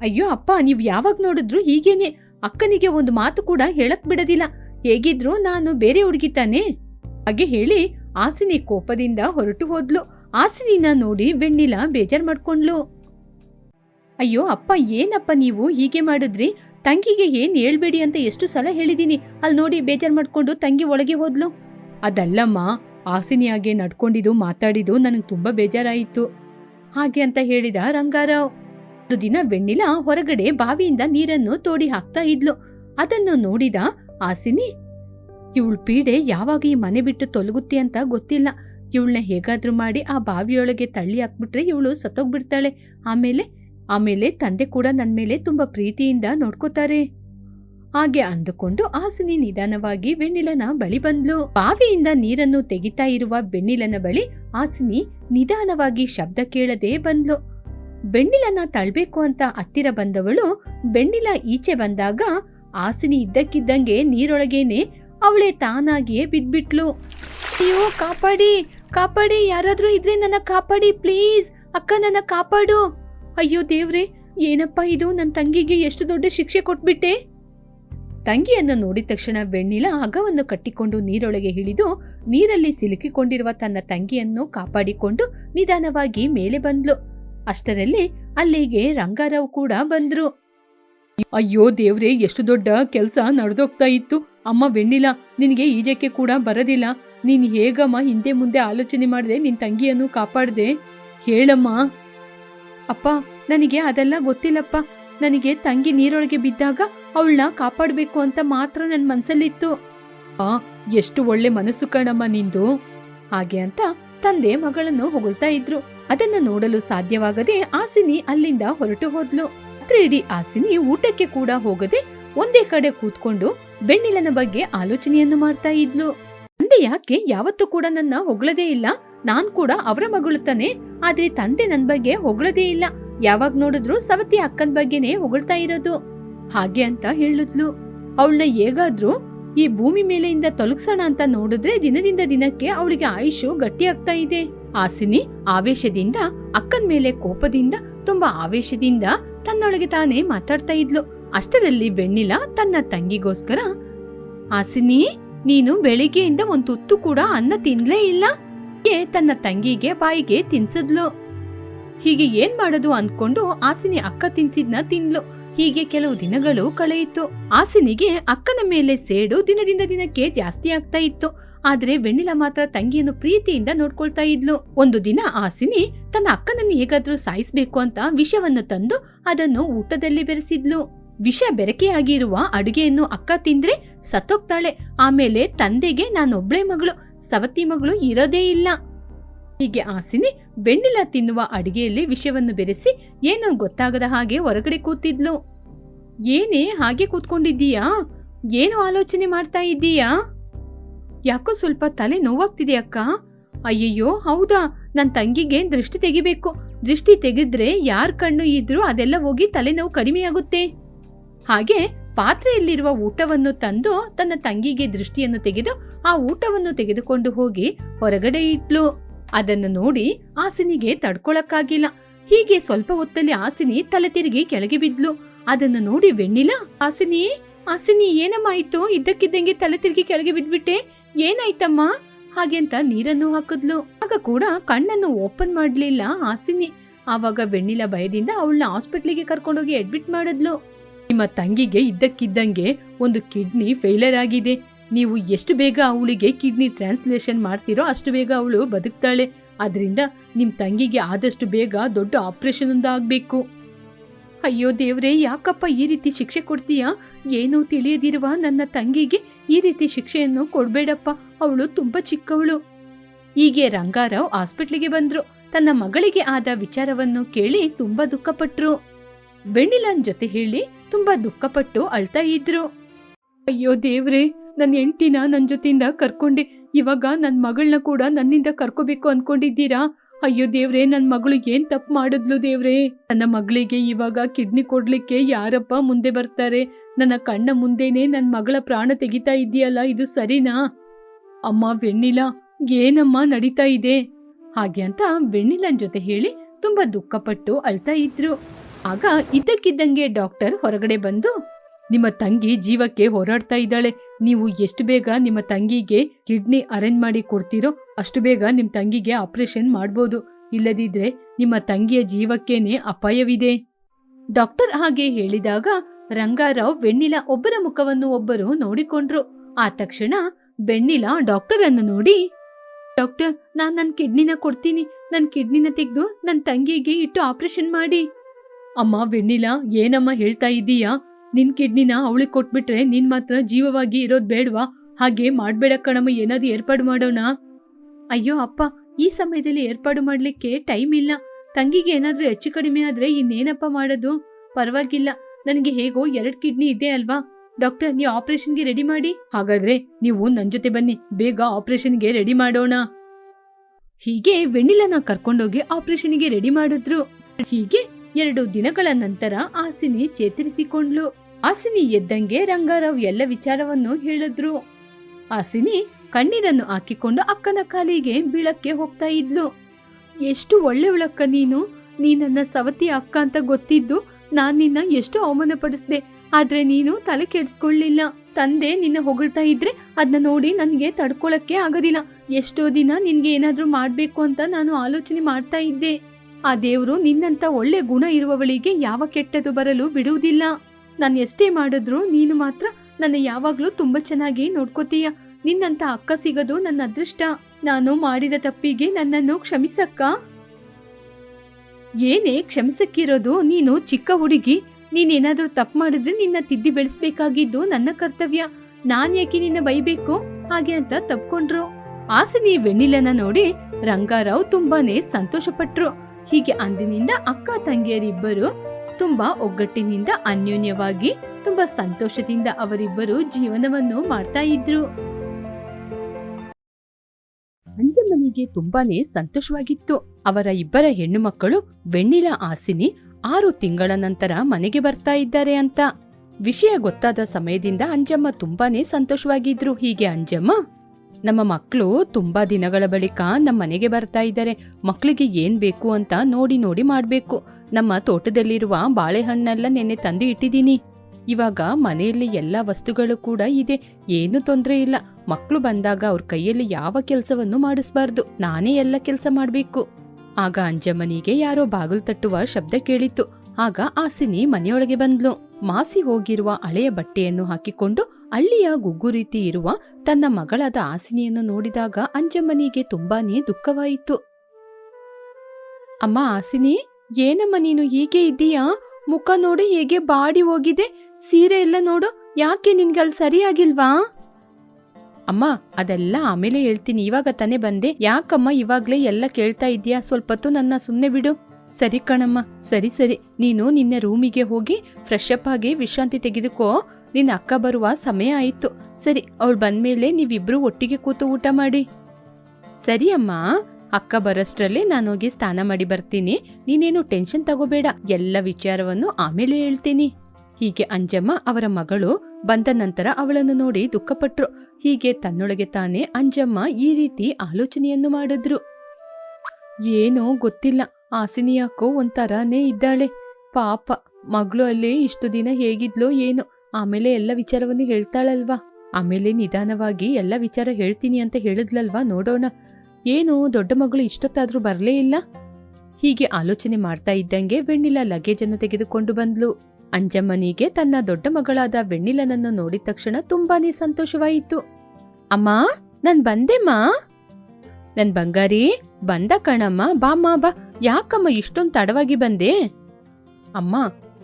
ಅಯ್ಯೋ ಅಪ್ಪ, ನೀವು ಯಾವಾಗ ನೋಡಿದ್ರು ಹೀಗೇನೆ. ಅಕ್ಕನಿಗೆ ಒಂದು ಮಾತು ಕೂಡ ಹೇಳಕ್ ಬಿಡದಿಲ್ಲ. ಹೇಗಿದ್ರು ನಾನು ಬೇರೆ ಹುಡುಗಿ ತಾನೆ. ಹಾಗೆ ಹೇಳಿ ಆಸಿನಿ ಕೋಪದಿಂದ ಹೊರಟು ಹೋದ್ಲು. ಆಸಿನಿನ ನೋಡಿ ಬೆಣ್ಣಿಲ ಬೇಜಾರ್ ಮಾಡ್ಕೊಂಡ್ಲು. ಅಯ್ಯೋ, ಅಪ್ಪ, ಏನಪ್ಪ ನೀವು ಹೀಗೆ ಮಾಡಿದ್ರಿ? ತಂಗಿಗೆ ಏನ್ ಹೇಳ್ಬೇಡಿ ಅಂತ ಎಷ್ಟು ಸಲ ಹೇಳಿದೀನಿ. ಅಲ್ಲಿ ನೋಡಿ ಬೇಜಾರ್ ಮಾಡ್ಕೊಂಡು ತಂಗಿ ಒಳಗೆ ಹೋದ್ಲು. ಅದಲ್ಲಮ್ಮ ಆಸಿನಿಯಾಗೆ ನಡ್ಕೊಂಡಿದ್ದು, ಮಾತಾಡಿದ್ದು ನನಗೆ ತುಂಬಾ ಬೇಜಾರಾಯಿತು. ಹಾಗೆ ಅಂತ ಹೇಳಿದ ರಂಗಾರಾವ್. ಒಂದು ದಿನ ಬೆಣ್ಣಿಲ ಹೊರಗಡೆ ಬಾವಿಯಿಂದ ನೀರನ್ನು ತೋಡಿ ಹಾಕ್ತಾ ಇದ್ಲು. ಅದನ್ನು ನೋಡಿದ ಆಸಿನಿ, ಇವಳು ಪೀಡೆ ಯಾವಾಗ ಈ ಮನೆ ಬಿಟ್ಟು ತೊಲಗುತ್ತೆ ಅಂತ ಗೊತ್ತಿಲ್ಲ. ಇವಳನ್ನ ಹೇಗಾದರೂ ಮಾಡಿ ಆ ಬಾವಿಯೊಳಗೆ ತಳ್ಳಿ ಹಾಕ್ಬಿಟ್ರೆ ಇವಳು ಸತ್ತೋಗ್ಬಿಡ್ತಾಳೆ. ಆಮೇಲೆ ಆಮೇಲೆ ತಂದೆ ಕೂಡ ನನ್ನ ಮೇಲೆ ತುಂಬ ಪ್ರೀತಿಯಿಂದ ನೋಡ್ಕೋತಾರೆ. ಹಾಗೆ ಅಂದುಕೊಂಡು ಆಸಿನಿ ನಿಧಾನವಾಗಿ ಬೆಣ್ಣಿಲನ ಬಳಿ ಬಂದ್ಲು. ಬಾವಿಯಿಂದ ನೀರನ್ನು ತೆಗಿತಾ ಇರುವ ಬೆಣ್ಣಿಲನ ಬಳಿ ಆಸಿನಿ ನಿಧಾನವಾಗಿ ಶಬ್ದ ಕೇಳದೆ ಬಂದ್ಲು. ಬೆಣ್ಣಿಲನ ತಳ್ಬೇಕು ಅಂತ ಹತ್ತಿರ ಬಂದವಳು ಬೆಣ್ಣಿಲ ಈಚೆ ಬಂದಾಗ ಆಸಿನಿ ಇದ್ದಕ್ಕಿದ್ದಂಗೆ ನೀರೊಳಗೇನೆ ಅವಳೆ ತಾನಾಗಿಯೇ ಬಿದ್ಬಿಟ್ಲು. ಅಯ್ಯೋ, ಕಾಪಾಡಿ. ಕಾಪಾಡಿ, ಯಾರಾದರೂ ಇದ್ರೆ ನನ್ನ ಕಾಪಾಡಿ ಪ್ಲೀಸ್ ಅಕ್ಕ, ನನ್ನ ಕಾಪಾಡು. ಅಯ್ಯೋ ದೇವ್ರೆ, ಏನಪ್ಪ ಇದು? ನನ್ನ ತಂಗಿಗೆ ಎಷ್ಟು ದೊಡ್ಡ ಶಿಕ್ಷೆ ಕೊಟ್ಬಿಟ್ಟೆ? ತಂಗಿಯನ್ನು ನೋಡಿದ ತಕ್ಷಣ ಬೆಣ್ಣಿಲ ಹಗ್ಗವನ್ನು ಕಟ್ಟಿಕೊಂಡು ನೀರೊಳಗೆ ಇಳಿದು ನೀರಲ್ಲಿ ಸಿಲುಕಿಕೊಂಡಿರುವ ತನ್ನ ತಂಗಿಯನ್ನು ಕಾಪಾಡಿಕೊಂಡು ನಿಧಾನವಾಗಿ ಮೇಲೆ ಬಂದ್ಲು. ಅಷ್ಟರಲ್ಲಿ ಅಲ್ಲಿಗೆ ರಂಗಾರಾವ್ ಕೂಡ ಬಂದ್ರು. ಅಯ್ಯೋ ದೇವ್ರೆ, ಎಷ್ಟು ದೊಡ್ಡ ಕೆಲಸ ನಡೆದೋಗ್ತಾ ಇತ್ತು. ಅಮ್ಮ ಬೆಣ್ಣಿಲ ನಿನಗೆ ಈಜಕ್ಕೆ ಕೂಡ ಬರೋದಿಲ್ಲ. ನೀನ್ ಹೇಗಮ್ಮ ಹಿಂದೆ ಮುಂದೆ ಆಲೋಚನೆ ಮಾಡಿದೆ, ನಿನ್ ತಂಗಿಯನ್ನು ಕಾಪಾಡ್ದೆ? ಹೇಳಮ್ಮ. ಅಪ್ಪ, ನನಗೆ ಅದೆಲ್ಲ ಗೊತ್ತಿಲ್ಲಪ್ಪ. ನನಗೆ ತಂಗಿ ನೀರೊಳಗೆ ಬಿದ್ದಾಗ ಅವಳನ್ನ ಕಾಪಾಡಬೇಕು ಅಂತ ಮಾತ್ರ ನನ್ನ ಮನಸ್ಸಲ್ಲಿತ್ತು ಆ, ಎಷ್ಟು ಒಳ್ಳೆ ಮನಸ್ಸು ಕಣಮ್ಮ ನಿಂದು. ಹಾಗೆ ಅಂತ ತಂದೆ ಮಗಳನ್ನು ಹೊಗಳ್ತಾ ಇದ್ರು. ಅದನ್ನ ನೋಡಲು ಸಾಧ್ಯವಾಗದೆ ಆಸಿನಿ ಅಲ್ಲಿಂದ ಹೊರಟು ಹೋದ್ಲು. ರಾತ್ರಿ ಇಡೀ ಆಸಿನಿ ಊಟಕ್ಕೆ ಕೂಡ ಹೋಗದೆ ಒಂದೇ ಕಡೆ ಕೂತ್ಕೊಂಡು ಬೆಣ್ಣಿಲನ ಬಗ್ಗೆ ಆಲೋಚನೆಯನ್ನು ಮಾಡ್ತಾ ಇದ್ಲು. ತಂದೆ ಯಾಕೆ ಯಾವತ್ತೂ ಕೂಡ ನನ್ನ ಹೊಗಳದೇ ಇಲ್ಲ? ನಾನ್ ಕೂಡ ಅವರ ಮಗಳು ತಾನೆ. ಆದ್ರೆ ತಂದೆ ನನ್ ಬಗ್ಗೆ ಹೊಗಳದೇ ಇಲ್ಲ. ಯಾವಾಗ ನೋಡಿದ್ರು ಸವತಿ ಅಕ್ಕನ್ ಬಗ್ಗೆನೇ ಹೊಗಳ್ತಾ ಇರೋದು. ಹಾಗೆ ಅಂತ ಹೇಳಿದ್ಲು. ಅವಳನ್ನ ಹೇಗಾದ್ರೂ ಈ ಭೂಮಿ ಮೇಲೆಯಿಂದ ತೊಲಗ್ಸೋಣ ಅಂತ ನೋಡಿದ್ರೆ ದಿನದಿಂದ ದಿನಕ್ಕೆ ಅವಳಿಗೆ ಆಯುಷು ಗಟ್ಟಿಯಾಗ್ತಾ ಇದೆ. ಆಸಿನಿ ಆವೇಶದಿಂದ, ಅಕ್ಕನ್ ಮೇಲೆ ಕೋಪದಿಂದ, ತುಂಬಾ ಆವೇಶದಿಂದ ತನ್ನೊಳಗೆ ತಾನೇ ಮಾತಾಡ್ತಾ ಇದ್ಲು. ಅಷ್ಟರಲ್ಲಿ ಬೆಣ್ಣಿಲ ತನ್ನ ತಂಗಿಗೋಸ್ಕರ ಆಸಿನಿ ನೀನು ಬೆಳಿಗ್ಗೆಯಿಂದ ಒಂದ್ ತುತ್ತು ಕೂಡ ಅನ್ನ ತಿನ್ಲೇ ಇಲ್ಲ. ತನ್ನ ತಂಗಿಗೆ ಬಾಯಿಗೆ ತಿನ್ಸಿದ್ಲು. ಹೀಗೆ ಏನ್ ಮಾಡೋದು ಅಂದ್ಕೊಂಡು ಆಸಿನಿ ಅಕ್ಕ ತಿನ್ಸಿದ್ನ ತಿನ್ಲು. ಹೀಗೆ ಕೆಲವು ದಿನಗಳು ಕಳೆಯಿತು. ಆಸಿನಿಗೆ ಅಕ್ಕನ ಮೇಲೆ ಸೇಡು ದಿನದಿಂದ ದಿನಕ್ಕೆ ಜಾಸ್ತಿ ಆಗ್ತಾ ಇತ್ತು. ಆದ್ರೆ ವೆಣ್ಣಿಲ ಮಾತ್ರ ತಂಗಿಯನ್ನು ಪ್ರೀತಿಯಿಂದ ನೋಡ್ಕೊಳ್ತಾ ಇದ್ಲು. ಒಂದು ದಿನ ಆಸಿನಿ ತನ್ನ ಅಕ್ಕನನ್ನು ಹೇಗಾದ್ರೂ ಸಾಯಿಸ್ಬೇಕು ಅಂತ ವಿಷವನ್ನು ತಂದು ಅದನ್ನು ಊಟದಲ್ಲಿ ಬೆರೆಸಿದ್ಲು. ವಿಷ ಬೆರಕೆಯಾಗಿರುವ ಅಡುಗೆಯನ್ನು ಅಕ್ಕ ತಿಂದ್ರೆ ಸತ್ತೋಗ್ತಾಳೆ. ಆಮೇಲೆ ತಂದೆಗೆ ನಾನೊಬ್ಳೆ ಮಗಳು, ಸವತಿ ಮಗಳು ಇರೋದೇ ಇಲ್ಲ. ಹೀಗೆ ಆಸಿನಿ ಬೆಣ್ಣಿಲ ತಿನ್ನುವ ಅಡಿಗೆಯಲ್ಲಿ ವಿಷವನ್ನು ಬೆರೆಸಿ ಏನೋ ಗೊತ್ತಾಗದ ಹಾಗೆ ಹೊರಗಡೆ ಕೂತಿದ್ಲು. ಏನೇ ಹಾಗೆ ಕೂತ್ಕೊಂಡಿದ್ದೀಯಾ? ಏನು ಆಲೋಚನೆ ಮಾಡ್ತಾ ಇದ್ದೀಯಾ? ಯಾಕೋ ಸ್ವಲ್ಪ ತಲೆ ನೋವಾಗ್ತಿದೆ ಅಕ್ಕ. ಅಯ್ಯಯ್ಯೋ, ಹೌದಾ? ನನ್ನ ತಂಗಿಗೆ ದೃಷ್ಟಿ ತೆಗಿಬೇಕು. ದೃಷ್ಟಿ ತೆಗೆದ್ರೆ ಯಾರ ಕಣ್ಣು ಇದ್ರೂ ಅದೆಲ್ಲ ಹೋಗಿ ತಲೆನೋವು ಕಡಿಮೆಯಾಗುತ್ತೆ. ಹಾಗೆ ಪಾತ್ರೆಯಲ್ಲಿರುವ ಊಟವನ್ನು ತಂದು ತನ್ನ ತಂಗಿಗೆ ದೃಷ್ಟಿಯನ್ನು ತೆಗೆದು ಆ ಊಟವನ್ನು ತೆಗೆದುಕೊಂಡು ಹೋಗಿ ಹೊರಗಡೆ ಇಟ್ಲು. ಅದನ್ನು ನೋಡಿ ಆಸಿನಿಗೆ ತಡ್ಕೊಳಕ್ಕಾಗಿಲ್ಲ. ಹೀಗೆ ಸ್ವಲ್ಪ ಹೊತ್ತಲ್ಲಿ ಆಸಿನಿ ತಲೆ ತಿರುಗಿ ಕೆಳಗೆ ಬಿದ್ಲು. ಅದನ್ನು ನೋಡಿ, ವೆಣ್ಣಿಲ ಆಸಿನಿ ಆಸಿನಿ ಏನಮ್ಮ ಆಯ್ತು? ಇದ್ದಕ್ಕಿದ್ದಂಗೆ ತಲೆ ತಿರುಗಿ ಕೆಳಗೆ ಬಿದ್ಬಿಟ್ಟೆ. ಏನಾಯ್ತಮ್ಮ? ಹಾಗೆಂತ ನೀರನ್ನು ಹಾಕಿದ್ಲು. ಆಗ ಕೂಡ ಕಣ್ಣನ್ನು ಓಪನ್ ಮಾಡ್ಲಿಲ್ಲ ಆಸಿನಿ ಆವಾಗ ವೆಣ್ಣಿಲ ಭಯದಿಂದ ಅವಳನ್ನ ಹಾಸ್ಪಿಟ್ಲಿಗೆ ಕರ್ಕೊಂಡೋಗಿ ಅಡ್ಮಿಟ್ ಮಾಡಿದ್ಲು. ನಿಮ್ಮ ತಂಗಿಗೆ ಇದ್ದಕ್ಕಿದ್ದಂಗೆ ಒಂದು ಕಿಡ್ನಿ ಫೇಲರ್ ಆಗಿದೆ. ನೀವು ಎಷ್ಟು ಬೇಗ ಅವಳಿಗೆ ಕಿಡ್ನಿ ಟ್ರಾನ್ಸ್ಲೇಷನ್ ಮಾಡ್ತೀರೋ ಅಷ್ಟು ಬೇಗ ಅವಳು ಬದುಕ್ತಾಳೆ. ಅದರಿಂದ ನಿಮ್ ತಂಗಿಗೆ ಆದಷ್ಟು ಬೇಗ ದೊಡ್ಡ ಆಪರೇಷನ್ ಒಂದು ಆಗ್ಬೇಕು ಅಯ್ಯೋ ದೇವ್ರೇ, ಯಾಕಪ್ಪ ಈ ರೀತಿ ಶಿಕ್ಷೆ ಕೊಡ್ತೀಯಾ? ಏನೂ ತಿಳಿಯದಿರುವ ನನ್ನ ತಂಗಿಗೆ ಈ ರೀತಿ ಶಿಕ್ಷೆಯನ್ನು ಕೊಡ್ಬೇಡಪ್ಪ. ಅವಳು ತುಂಬಾ ಚಿಕ್ಕವಳು. ಹೀಗೆ ರಂಗಾರಾವ್ ಹಾಸ್ಪಿಟ್ಲಿಗೆ ಬಂದ್ರು. ತನ್ನ ಮಗಳಿಗೆ ಆದ ವಿಚಾರವನ್ನು ಕೇಳಿ ತುಂಬಾ ದುಃಖಪಟ್ರು. ಬೆಣ್ಣಿಲನ್ ಜೊತೆ ಹೇಳಿ ತುಂಬಾ ದುಃಖಪಟ್ಟು ಅಳ್ತಾ ಇದ್ರು. ಅಯ್ಯೋ ದೇವ್ರೆ ನನ್ನ ಹೆಂಡ್ತಿನ ನನ್ನ ಜೊತೆಯಿಂದ ಕರ್ಕೊಂಡೆ, ಇವಾಗ ನನ್ನ ಮಗಳನ್ನ ಕೂಡ ನನ್ನಿಂದ ಕರ್ಕೋಬೇಕು ಅನ್ಕೊಂಡಿದ್ದೀರಾ? ಅಯ್ಯೋ ದೇವ್ರೆ ನನ್ನ ಮಗಳು ಏನ್ ತಪ್ಪು ಮಾಡಿದ್ಲು ದೇವ್ರೆ? ನನ್ನ ಮಗಳಿಗೆ ಇವಾಗ ಕಿಡ್ನಿ ಕೊಡ್ಲಿಕ್ಕೆ ಯಾರಪ್ಪ ಮುಂದೆ ಬರ್ತಾರೆ? ನನ್ನ ಕಣ್ಣ ಮುಂದೆನೆ ನನ್ನ ಮಗಳ ಪ್ರಾಣ ತೆಗಿತಾ ಇದೆಯಲ್ಲ ಇದು ಸರಿನಾ? ಅಮ್ಮ ವೆಣ್ಣಿಲ, ಏನಮ್ಮ ನಡೀತಾ ಇದೆ? ಹಾಗೆ ಅಂತ ವೆಣ್ಣಿಲನ್ ಜೊತೆ ಹೇಳಿ ತುಂಬಾ ದುಃಖಪಟ್ಟು ಅಳ್ತಾ ಇದ್ರು. ಆಗ ಇದ್ದಕ್ಕಿದ್ದಂಗೆ ಡಾಕ್ಟರ್ ಹೊರಗಡೆ ಬಂದು, ನಿಮ್ಮ ತಂಗಿ ಜೀವಕ್ಕೆ ಹೋರಾಡ್ತಾ ಇದ್ದಾಳೆ. ನೀವು ಎಷ್ಟು ಬೇಗ ನಿಮ್ಮ ತಂಗಿಗೆ ಕಿಡ್ನಿ ಅರೇಂಜ್ ಮಾಡಿ ಕೊಡ್ತೀರೋ ಅಷ್ಟು ಬೇಗ ನಿಮ್ಮ ತಂಗಿಗೆ ಆಪರೇಷನ್ ಮಾಡ್ಬೋದು. ಇಲ್ಲದಿದ್ರೆ ನಿಮ್ಮ ತಂಗಿಯ ಜೀವಕ್ಕೇನೆ ಅಪಾಯವಿದೆ. ಡಾಕ್ಟರ್ ಹಾಗೆ ಹೇಳಿದಾಗ ರಂಗಾರಾವ್ ಬೆಣ್ಣಿಲ ಒಬ್ಬರ ಮುಖವನ್ನು ಒಬ್ಬರು ನೋಡಿಕೊಂಡ್ರು. ಆ ತಕ್ಷಣ ಬೆಣ್ಣಿಲ ಡಾಕ್ಟರ್ ಅನ್ನು ನೋಡಿ, ಡಾಕ್ಟರ್, ನಾನ್ ನನ್ನ ಕಿಡ್ನಿನ ಕೊಡ್ತೀನಿ. ನನ್ನ ಕಿಡ್ನಿನ ತೆಗೆದು ನನ್ನ ತಂಗಿಗೆ ಇಟ್ಟು ಆಪರೇಷನ್ ಮಾಡಿ. ಅಮ್ಮ ವೆಣ್ಣಿಲಾ ಏನಮ್ಮ ಹೇಳ್ತಾ ಇದ್ದೀಯಾ ನಿನ್ ಕಿಡ್ನಿನ ಅವಳಿಗೆ ಕೊಟ್ಬಿಟ್ರೆ ನೀನ್ ಮಾತ್ರ ಜೀವವಾಗಿ ಇರೋದ್ ಬೇಡ್ವಾ? ಹಾಗೆ ಮಾಡ್ಬೇಡ ಕಣಮ್ಮ, ಏನಾದ್ರು ಏರ್ಪಾಡು ಮಾಡೋಣ? ಅಯ್ಯೋ ಅಪ್ಪ, ಈ ಸಮಯದಲ್ಲಿ ಏರ್ಪಾಡು ಮಾಡ್ಲಿಕ್ಕೆ ಟೈಮ್ ಇಲ್ಲ. ತಂಗಿಗೆ ಏನಾದ್ರೂ ಹೆಚ್ಚು ಕಡಿಮೆ ಆದ್ರೆ ಇನ್ನೇನಪ್ಪ ಮಾಡೋದು? ಪರವಾಗಿಲ್ಲ, ನನಗೆ ಹೇಗೋ ಎರಡ್ ಕಿಡ್ನಿ ಇದೆ ಅಲ್ವಾ? ಡಾಕ್ಟರ್, ನೀವು ಆಪರೇಷನ್ಗೆ ರೆಡಿ ಮಾಡಿ? ಹಾಗಾದ್ರೆ ನೀವು ನನ್ ಜೊತೆ ಬನ್ನಿ, ಬೇಗ ಆಪರೇಷನ್ಗೆ ರೆಡಿ ಮಾಡೋಣ. ಹೀಗೆ ವೆಣ್ಣಿಲನ ಕರ್ಕೊಂಡೋಗಿ ಆಪರೇಷನ್ಗೆ ರೆಡಿ ಮಾಡಿದ್ರು. ಹೀಗೆ ಎರಡು ದಿನಗಳ ನಂತರ ಆಸಿನಿ ಚೇತರಿಸಿಕೊಂಡ್ಲು. ಆಸಿನಿ ಎದ್ದಂಗೆ ರಂಗಾರಾವ್ ಎಲ್ಲ ವಿಚಾರವನ್ನು ಹೇಳಿದ್ರು. ಆಸಿನಿ ಕಣ್ಣೀರನ್ನು ಹಾಕಿಕೊಂಡು ಅಕ್ಕನ ಕಾಲಿಗೆ ಬೀಳಕ್ಕೆ ಹೋಗ್ತಾ ಇದ್ಲು. ಎಷ್ಟು ಒಳ್ಳೆಯವಳಕ್ಕ ನೀನು? ನೀ ನನ್ನ ಸವತಿ ಅಕ್ಕ ಅಂತ ಗೊತ್ತಿದ್ದು ನಾನು ನಿನ್ನ ಎಷ್ಟು ಅವಮಾನ ಪಡಿಸ್ದೆ ಆದ್ರೆ ನೀನು ತಲೆ ಕೆಡಿಸ್ಕೊಳ್ಳಿಲ್ಲ. ತಂದೆ ನಿನ್ನ ಹೊಗಳ್ತಾ ಇದ್ರೆ ಅದನ್ನ ನೋಡಿ ನನಗೆ ತಡ್ಕೊಳಕ್ಕೆ ಆಗೋದಿಲ್ಲ. ಎಷ್ಟೋ ದಿನ ನಿನ್ಗೆ ಏನಾದ್ರೂ ಮಾಡ್ಬೇಕು ಅಂತ ನಾನು ಆಲೋಚನೆ ಮಾಡ್ತಾ ಇದ್ದೆ. ಆ ದೇವರು ನಿನ್ನಂತ ಒಳ್ಳೆ ಗುಣ ಇರುವವಳಿಗೆ ಯಾವ ಕೆಟ್ಟದು ಬರಲು ಬಿಡುವುದಿಲ್ಲ. ನಾನು ಎಷ್ಟೇ ಮಾಡಿದ್ರು ನೀನು ಮಾತ್ರ ನನ್ನ ಯಾವಾಗ್ಲೂ ತುಂಬಾ ಚೆನ್ನಾಗಿ ನೋಡ್ಕೋತೀಯ. ನಿನ್ನಂತ ಅಕ್ಕ ಸಿಗೋದು ನನ್ನ ಅದೃಷ್ಟ. ನಾನು ಮಾಡಿದ ತಪ್ಪಿಗೆ ನನ್ನನ್ನು ಕ್ಷಮಿಸಕ್ಕ? ಏನೇ ಕ್ಷಮಿಸಕ್ಕಿರೋದು, ನೀನು ಚಿಕ್ಕ ಹುಡುಗಿ. ನೀನೇನಾದರೂ ತಪ್ಪು ಮಾಡಿದ್ರೆ ನಿನ್ನ ತಿದ್ದಿ ಬೆಳೆಸ್ಬೇಕಾಗಿದ್ದು ನನ್ನ ಕರ್ತವ್ಯ. ನಾನ್ ಯಾಕೆ ನಿನ್ನ ಬೈಬೇಕು? ಹಾಗೆ ಅಂತ ತಪ್ಕೊಂಡ್ರು. ಆಸನಿ ವೆಣ್ಣಿಲನ ನೋಡಿ ರಂಗಾರಾವ್ ತುಂಬಾನೇ ಸಂತೋಷಪಟ್ರು. ಹೀಗೆ ಅಂದಿನಿಂದ ಅಕ್ಕ ತಂಗಿಯರಿಬ್ಬರು ತುಂಬಾ ಒಗ್ಗಟ್ಟಿನಿಂದ, ಅನ್ಯೋನ್ಯವಾಗಿ ತುಂಬಾ ಸಂತೋಷದಿಂದ ಅವರಿಬ್ಬರು ಜೀವನವನ್ನು ಮಾಡ್ತಾ ಇದ್ರು. ಅಂಜಮ್ಮನಿಗೆ ತುಂಬಾನೇ ಸಂತೋಷವಾಗಿತ್ತು. ಅವರ ಇಬ್ಬರ ಹೆಣ್ಣು ಮಕ್ಕಳು ಬೆಣ್ಣಿಲ ಆಸಿನಿ ಆರು ತಿಂಗಳ ನಂತರ ಮನೆಗೆ ಬರ್ತಾ ಇದ್ದಾರೆ ಅಂತ. ವಿಷಯ ಗೊತ್ತಾದ ಸಮಯದಿಂದ ಅಂಜಮ್ಮ ತುಂಬಾನೇ ಸಂತೋಷವಾಗಿದ್ರು. ಹೀಗೆ ಅಂಜಮ್ಮ ನಮ್ಮ ಮಕ್ಕಳು ತುಂಬಾ ದಿನಗಳ ಬಳಿಕ ನಮ್ಮ ಮನೆಗೆ ಬರ್ತಾ ಇದ್ದಾರೆ. ಮಕ್ಕಳಿಗೆ ಏನ್ ಬೇಕು ಅಂತ ನೋಡಿ ನೋಡಿ ಮಾಡ್ಬೇಕು. ನಮ್ಮ ತೋಟದಲ್ಲಿರುವ ಬಾಳೆಹಣ್ಣೆಲ್ಲ ನೆನ್ನೆ ತಂದು ಇಟ್ಟಿದ್ದೀನಿ. ಇವಾಗ ಮನೆಯಲ್ಲಿ ಎಲ್ಲ ವಸ್ತುಗಳು ಕೂಡ ಇದೆ. ಏನು ತೊಂದರೆ ಇಲ್ಲ. ಮಕ್ಕಳು ಬಂದಾಗ ಅವ್ರ ಕೈಯಲ್ಲಿ ಯಾವ ಕೆಲಸವನ್ನು ಮಾಡಿಸ್ಬಾರ್ದು. ನಾನೇ ಎಲ್ಲ ಕೆಲಸ ಮಾಡ್ಬೇಕು. ಆಗ ಅಂಜಮ್ಮನಿಗೆ ಯಾರೋ ಬಾಗಿಲು ತಟ್ಟುವ ಶಬ್ದ ಕೇಳಿತ್ತು. ಆಗ ಆಸಿನಿ ಮನೆಯೊಳಗೆ ಬಂದ್ಲು. ಮಾಸಿ ಹೋಗಿರುವ ಹಳೆಯ ಬಟ್ಟೆಯನ್ನು ಹಾಕಿಕೊಂಡು ಹಳ್ಳಿಯ ಗುಗ್ಗು ರೀತಿ ಇರುವ ತನ್ನ ಮಗಳಾದ ಆಸಿನಿಯನ್ನು ನೋಡಿದಾಗ ಅಂಜಮ್ಮನಿಗೆ ತುಂಬಾನೇ ದುಃಖವಾಯಿತು. ಅಮ್ಮ ಆಸಿನಿ, ಏನಮ್ಮ ನೀನು ಹೀಗೆ ಇದ್ದೀಯಾ ಮುಖ ನೋಡಿ ಹೇಗೆ ಬಾಡಿ ಹೋಗಿದೆ? ಸೀರೆ ಎಲ್ಲ ನೋಡು, ಯಾಕೆ ನಿನ್ಗೆ ಅಲ್ಲಿ ಸರಿಯಾಗಿಲ್ವಾ? ಅಮ್ಮ, ಅದೆಲ್ಲ ಆಮೇಲೆ ಹೇಳ್ತೀನಿ, ಇವಾಗ ತಾನೇ ಬಂದೆ. ಯಾಕಮ್ಮ ಇವಾಗ್ಲೇ ಎಲ್ಲ ಕೇಳ್ತಾ ಇದ್ದೀಯಾ? ಸ್ವಲ್ಪ ಹೊತ್ತು ನನ್ನ ಸುಮ್ಮನೆ ಬಿಡು. ಸರಿ ಕಣಮ್ಮ, ಸರಿ ಸರಿ. ನೀನು ನಿನ್ನೆ ರೂಮಿಗೆ ಹೋಗಿ ಫ್ರೆಶ್ ಅಪ್ ಆಗಿ ವಿಶ್ರಾಂತಿ ತೆಗೆದುಕೋ. ನಿನ್ನ ಅಕ್ಕ ಬರುವ ಸಮಯ ಆಯಿತು. ಸರಿ, ಅವಳು ಬಂದ್ಮೇಲೆ ನೀವಿಬ್ರು ಒಟ್ಟಿಗೆ ಕೂತು ಊಟ ಮಾಡಿ. ಸರಿ ಅಮ್ಮ, ಅಕ್ಕ ಬರೋಷ್ಟರಲ್ಲೇ ಹೋಗಿ ಸ್ನಾನ ಮಾಡಿ ಬರ್ತೀನಿ. ನೀನೇನು ಟೆನ್ಷನ್ ತಗೋಬೇಡ, ಎಲ್ಲ ವಿಚಾರವನ್ನು ಆಮೇಲೆ ಹೇಳ್ತೀನಿ. ಹೀಗೆ ಅಂಜಮ್ಮ ಅವರ ಮಗಳು ಬಂದ ನಂತರ ಅವಳನ್ನು ನೋಡಿ ದುಃಖಪಟ್ರು. ಹೀಗೆ ತನ್ನೊಳಗೆ ತಾನೇ ಅಂಜಮ್ಮ ಈ ರೀತಿ ಆಲೋಚನೆಯನ್ನು ಮಾಡಿದ್ರು. ಏನೋ ಗೊತ್ತಿಲ್ಲ, ಹಾಸಿನಿ ಯಾಕೋ ಒಂಥರನೇ ಇದ್ದಾಳೆ. ಪಾಪ, ಮಗಳು ಅಲ್ಲಿ ಇಷ್ಟು ದಿನ ಹೇಗಿದ್ಲೋ ಏನೋ. ಆಮೇಲೆ ಎಲ್ಲ ವಿಚಾರವನ್ನು ಹೇಳ್ತಾಳಲ್ವಾ? ಆಮೇಲೆ ನಿಧಾನವಾಗಿ ಎಲ್ಲ ವಿಚಾರ ಹೇಳ್ತೀನಿ ಅಂತ ಹೇಳಿದ್ಲಲ್ವಾ ನೋಡೋಣ. ಏನು, ದೊಡ್ಡ ಮಗಳು ಇಷ್ಟೊತ್ತಾದ್ರೂ ಬರಲೇ ಇಲ್ಲ? ಹೀಗೆ ಆಲೋಚನೆ ಮಾಡ್ತಾ ಇದ್ದಂಗೆ ವೆಣ್ಣಿಲ ಲಗೇಜನ್ನು ತೆಗೆದುಕೊಂಡು ಬಂದ್ಲು. ಅಂಜಮ್ಮನಿಗೆ ತನ್ನ ದೊಡ್ಡ ಮಗಳಾದ ವೆಣ್ಣಿಲನನ್ನು ನೋಡಿದ ತಕ್ಷಣ ತುಂಬಾನೇ ಸಂತೋಷವಾಯಿತು. ಅಮ್ಮ, ನನ್ ಬಂದೆಮ್ಮ ನನ್ ಬಂಗಾರಿ, ಬಂದ ಕಣಮ್ಮ ಬಾಮ್ಮ ಬಾ. ಯಾಕಮ್ಮ ಇಷ್ಟೊಂದು ತಡವಾಗಿ ಬಂದೆ? ಅಮ್ಮ,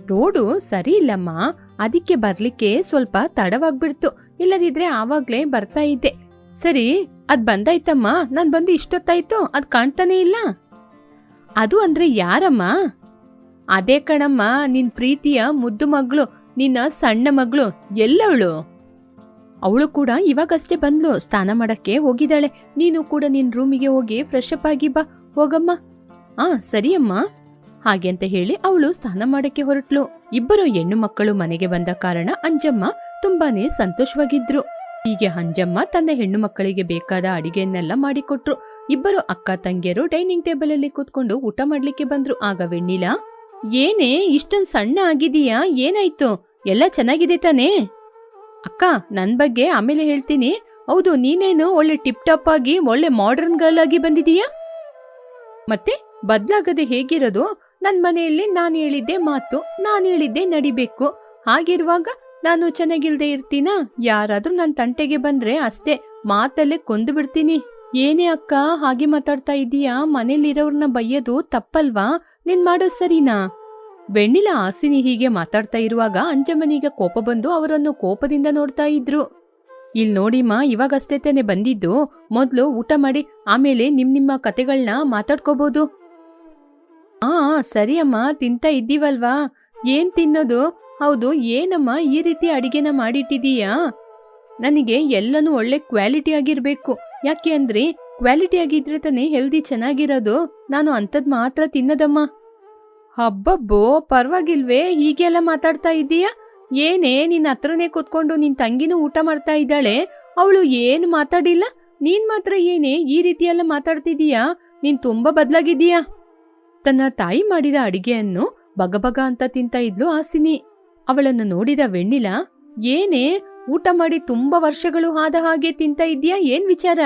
ರೋಡು ಸರಿ ಇಲ್ಲಮ್ಮ. ಅದಕ್ಕೆ ಬರ್ಲಿಕ್ಕೆ ಸ್ವಲ್ಪ ತಡವಾಗ್ಬಿಡ್ತು. ಇಲ್ಲದಿದ್ರೆ ಆವಾಗ್ಲೇ ಬರ್ತಾ ಇದ್ದೆ. ಸರಿ, ಅದ್ ಬಂದಾಯ್ತಮ್ಮ. ನಾನ್ ಬಂದು ಇಷ್ಟೊತ್ತಾಯ್ತು, ಅದ್ ಕಾಣ್ತಾನೆ ಇಲ್ಲ. ಅದು ಅಂದ್ರೆ ಯಾರಮ್ಮ? ಅದೇ ಕಣಮ್ಮ, ನಿನ್ ಪ್ರೀತಿಯ ಮುದ್ದು ಮಗಳು, ನಿನ್ನ ಸಣ್ಣ ಮಗಳು, ಎಲ್ಲವಳು? ಅವಳು ಕೂಡ ಇವಾಗಷ್ಟೇ ಬಂದ್ಲು. ಸ್ನಾನ ಮಾಡಕ್ಕೆ ಹೋಗಿದ್ದಾಳೆ. ನೀನು ಕೂಡ ನಿನ್ ರೂಮಿಗೆ ಹೋಗಿ ಫ್ರೆಶ್ ಅಪ್ ಆಗಿ ಬಾ. ಹೋಗಮ್ಮ. ಆ, ಸರಿಯಮ್ಮ. ಹಾಗೆ ಅಂತ ಹೇಳಿ ಅವಳು ಸ್ನಾನ ಮಾಡಕ್ಕೆ ಹೊರಟ್ಲು. ಇಬ್ಬರು ಹೆಣ್ಣು ಮಕ್ಕಳು ಮನೆಗೆ ಬಂದ ಕಾರಣ ಅಂಜಮ್ಮ ತುಂಬಾನೇ ಸಂತೋಷವಾಗಿದ್ರು. ಹೀಗೆ ಅಂಜಮ್ಮ ತನ್ನ ಹೆಣ್ಣು ಮಕ್ಕಳಿಗೆ ಬೇಕಾದ ಅಡಿಗೆಯನ್ನೆಲ್ಲ ಮಾಡಿಕೊಟ್ರು. ಇಬ್ಬರು ಅಕ್ಕ ತಂಗಿಯರು ಡೈನಿಂಗ್ ಟೇಬಲ್ ಅಲ್ಲಿ ಕೂತ್ಕೊಂಡು ಊಟ ಮಾಡ್ಲಿಕ್ಕೆ ಬಂದ್ರು. ಆಗ ವೆಣ್ಣಿಲ, ಏನೇ, ಇಷ್ಟೊಂದ್ ಸಣ್ಣ ಆಗಿದೀಯಾ ಏನಾಯ್ತು? ಎಲ್ಲ ಚೆನ್ನಾಗಿದೆ ತಾನೇ? ಅಕ್ಕ, ನನ್ ಬಗ್ಗೆ ಆಮೇಲೆ ಹೇಳ್ತೀನಿ. ಹೌದು, ನೀನೇನು ಒಳ್ಳೆ ಟಿಪ್ ಟಾಪ್ ಆಗಿ ಒಳ್ಳೆ ಮಾಡರ್ನ್ ಗರ್ಲ್ ಆಗಿ ಬಂದಿದೀಯಾ ಮತ್ತೆ, ಬದ್ಲಾಗದೆ ಹೇಗಿರೋದು? ನನ್ ಮನೆಯಲ್ಲಿ ನಾನ್ ಹೇಳಿದ್ದೆ ಮಾತು, ನಾನು ಹೇಳಿದ್ದೆ ನಡಿಬೇಕು. ಹಾಗಿರುವಾಗ ನಾನು ಚೆನ್ನಾಗಿಲ್ದೆ ಇರ್ತೀನಾ? ಯಾರಾದ್ರೂ ನನ್ ತಂಟೆಗೆ ಬಂದ್ರೆ ಅಷ್ಟೇ, ಮಾತಲ್ಲೇ ಕೊಂದು ಬಿಡ್ತೀನಿ. ಏನೇ ಅಕ್ಕ, ಹಾಗೆ ಮಾತಾಡ್ತಾ ಇದೀಯಾ? ಮನೇಲಿರೋರ್ನ ಬೈಯೋದು ತಪ್ಪಲ್ವಾ? ನೀನ್ ಮಾಡೋ ಸರಿನಾ? ಬೆಣ್ಣಿಲ ಆಸಿನಿ ಹೀಗೆ ಮಾತಾಡ್ತಾ ಇರುವಾಗ ಅಂಜಮ್ಮನಿಗೆ ಕೋಪ ಬಂದು ಅವರನ್ನು ಕೋಪದಿಂದ ನೋಡ್ತಾ ಇದ್ರು. ಇಲ್ ನೋಡಿಮ್ಮ ಇವಾಗಷ್ಟೇ ತಾನೆ ಬಂದಿದ್ದು. ಮೊದ್ಲು ಊಟ ಮಾಡಿ, ಆಮೇಲೆ ನಿಮ್ ನಿಮ್ಮ ಕತೆಗಳನ್ನ ಮಾತಾಡ್ಕೋಬಹುದು ಆ ಸರಿ ಅಮ್ಮ ತಿಂತಾ ಇದ್ದೀವಲ್ವಾ? ಏನ್ ತಿನ್ನೋದು? ಹೌದು, ಏನಮ್ಮ ಈ ರೀತಿ ಅಡಿಗೆನ ಮಾಡಿಟ್ಟಿದೀಯಾ? ನನಗೆ ಎಲ್ಲನೂ ಒಳ್ಳೆ ಕ್ವಾಲಿಟಿ ಆಗಿರ್ಬೇಕು. ಯಾಕೆ ಅಂದ್ರೆ, ಕ್ವಾಲಿಟಿ ಆಗಿದ್ರೆ ತಾನೇ ಹೆಲ್ದಿ ಚೆನ್ನಾಗಿರೋದು. ನಾನು ಅಂಥದ್ ಮಾತ್ರ ತಿನ್ನದಮ್ಮ. ಹಬ್ಬಬ್ಬೋ ಪರವಾಗಿಲ್ವೇ, ಹೀಗೆಲ್ಲ ಮಾತಾಡ್ತಾ ಇದ್ದೀಯಾ? ಏನೇ, ನಿನ್ನ ಹತ್ರನೇ ಕೂತ್ಕೊಂಡು ನಿನ್ ತಂಗಿನೂ ಊಟ ಮಾಡ್ತಾ ಇದ್ದಾಳೆ. ಅವಳು ಏನು ಮಾತಾಡಿಲ್ಲ? ನೀನ್ ಮಾತ್ರ ಏನೇ ಈ ರೀತಿಯೆಲ್ಲ ಮಾತಾಡ್ತಿದೀಯಾ ನೀನ್ ತುಂಬಾ ಬದ್ಲಾಗಿದ್ದೀಯಾ? ತನ್ನ ತಾಯಿ ಮಾಡಿದ ಅಡಿಗೆಯನ್ನು ಬಗಬಗ ಅಂತ ತಿಂತ ಇದ್ಲು ಆಸಿನಿ. ಅವಳನ್ನು ನೋಡಿದ ವೆಣ್ಣಿಲ, ಏನೇ, ಊಟ ಮಾಡಿ ತುಂಬಾ ವರ್ಷಗಳು ಆದ ಹಾಗೆ ತಿಂತ ಇದ್ಯಾ ಏನ್ ವಿಚಾರ?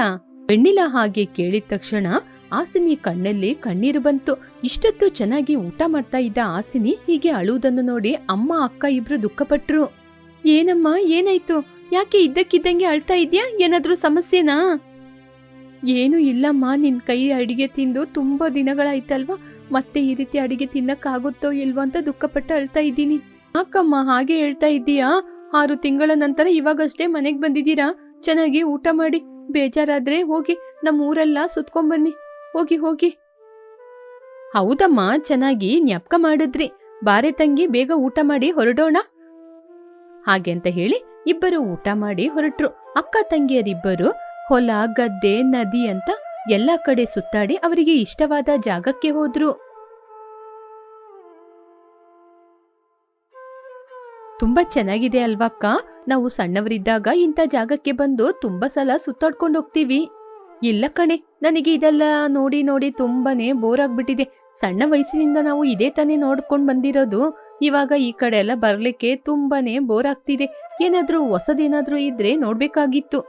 ವೆಣ್ಣಿಲ ಹಾಗೆ ಕೇಳಿದ ತಕ್ಷಣ ಆಸಿನಿ ಕಣ್ಣಲ್ಲಿ ಕಣ್ಣೀರು ಬಂತು. ಇಷ್ಟೊತ್ತು ಚೆನ್ನಾಗಿ ಊಟ ಮಾಡ್ತಾ ಇದ್ದ ಆಸಿನಿ ಹೀಗೆ ಅಳುವುದನ್ನು ನೋಡಿ ಅಮ್ಮ, ಅಕ್ಕ ಇಬ್ರು ದುಃಖಪಟ್ರು. ಏನಮ್ಮ, ಏನಾಯ್ತು? ಯಾಕೆ ಇದ್ದಕ್ಕಿದ್ದಂಗೆ ಅಳ್ತಾ ಇದ್ಯಾ ಏನಾದ್ರೂ ಸಮಸ್ಯೆನಾ? ಏನು ಇಲ್ಲಮ್ಮ, ನಿನ್ ಕೈ ಅಡಿಗೆ ತಿಂದು ತುಂಬಾ ದಿನಗಳಾಯ್ತಲ್ವಾ? ಮತ್ತೆ ಈ ರೀತಿ ಅಡಿಗೆ ತಿನ್ನಕ್ಕಾಗುತ್ತೋ ಇಲ್ವೋ ಅಂತ ದುಃಖಪಟ್ಟು ಅಳ್ತಾ ಇದ್ದೀನಿ. ಯಾಕಮ್ಮ ಹಾಗೆ ಹೇಳ್ತಾ ಇದ್ದೀಯಾ? ಆರು ತಿಂಗಳ ನಂತರ ಇವಾಗಷ್ಟೇ ಮನೆಗ್ ಬಂದಿದ್ದೀರಾ? ಚೆನ್ನಾಗಿ ಊಟ ಮಾಡಿ, ಬೇಜಾರಾದ್ರೆ ಹೋಗಿ ನಮ್ಮ ಊರೆಲ್ಲ ಸುತ್ಕೊಂಬನ್ನಿ. ಹೋಗಿ ಹೋಗಿ. ಹೌದಮ್ಮ, ಚೆನ್ನಾಗಿ ಜ್ಞಾಪಕ ಮಾಡಿದ್ರಿ. ಬಾರೆ ತಂಗಿ, ಬೇಗ ಊಟ ಮಾಡಿ ಹೊರಡೋಣ. ಹಾಗೆ ಅಂತ ಹೇಳಿ ಇಬ್ಬರು ಊಟ ಮಾಡಿ ಹೊರಟ್ರು. ಅಕ್ಕ ತಂಗಿಯರಿಬ್ಬರು, ಹೊಲ, ಗದ್ದೆ, ನದಿ ಅಂತ ಎಲ್ಲಾ ಕಡೆ ಸುತ್ತಾಡಿ ಅವರಿಗೆ ಇಷ್ಟವಾದ ಜಾಗಕ್ಕೆ ಹೋದ್ರು. ತುಂಬಾ ಚೆನ್ನಾಗಿದೆ ಅಲ್ವಾಕ್ಕ ನಾವು ಸಣ್ಣವರಿದ್ದಾಗ ಇಂಥ ಜಾಗಕ್ಕೆ ಬಂದು ತುಂಬಾ ಸಲ ಸುತ್ತಾಡ್ಕೊಂಡು ಹೋಗ್ತೀವಿ. ಇಲ್ಲ ಕಣೆ, ನನಗೆ ಇದೆಲ್ಲ ನೋಡಿ ನೋಡಿ ತುಂಬಾನೇ ಬೋರ್ ಆಗ್ಬಿಟ್ಟಿದೆ. ಸಣ್ಣ ವಯಸ್ಸಿನಿಂದ ನಾವು ಇದೇ ತಾನೇ ನೋಡ್ಕೊಂಡು ಬಂದಿರೋದು. ಇವಾಗ ಈ ಕಡೆ ಎಲ್ಲ ಬರ್ಲಿಕ್ಕೆ ತುಂಬಾನೇ ಬೋರ್ ಆಗ್ತಿದೆ. ಏನಾದ್ರೂ ಹೊಸದೇನಾದ್ರೂ ಇದ್ರೆ ನೋಡ್ಬೇಕಾಗಿತ್ತು.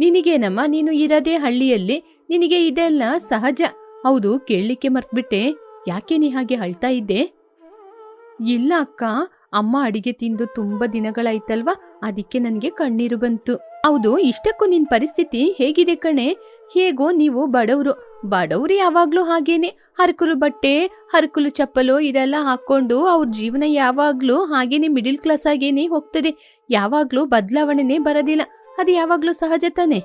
ನಿನಗೇನಮ್ಮ, ನೀನು ಇರೋದೇ ಹಳ್ಳಿಯಲ್ಲಿ? ನಿನಗೆ ಇದೆಲ್ಲ ಸಹಜ. ಹೌದು, ಕೇಳಲಿಕ್ಕೆ ಮರ್ತ್ಬಿಟ್ಟೆ. ಯಾಕೆ ನೀ ಹಾಗೆ ಅಳ್ತಾ ಇದ್ದೆ? ಇಲ್ಲ ಅಕ್ಕ, ಅಮ್ಮ ಅಡಿಗೆ ತಿಂದು ತುಂಬಾ ದಿನಗಳಾಯ್ತಲ್ವಾ? ಅದಕ್ಕೆ ನನಗೆ ಕಣ್ಣೀರು ಬಂತು. ಹೌದು, ಇಷ್ಟಕ್ಕೂ ನಿನ್ ಪರಿಸ್ಥಿತಿ ಹೇಗಿದೆ ಕಣೆ? ಹೇಗೋ ನೀವು ಬಡವ್ರು. ಬಡವ್ರು ಯಾವಾಗ್ಲೂ ಹಾಗೇನೆ. ಹರಕುಲು ಬಟ್ಟೆ, ಹರಕುಲು ಚಪ್ಪಲು ಇದೆಲ್ಲ ಹಾಕೊಂಡು ಅವ್ರ ಜೀವನ ಯಾವಾಗ್ಲೂ ಹಾಗೇನೆ ಮಿಡಿಲ್ ಕ್ಲಾಸ್ ಆಗೇನೆ ಹೋಗ್ತದೆ. ಯಾವಾಗ್ಲೂ ಬದಲಾವಣೆನೇ ಬರೋದಿಲ್ಲ. ಅದು ಯಾವಾಗ್ಲೂ ಸಹಜ ತಾನೆ?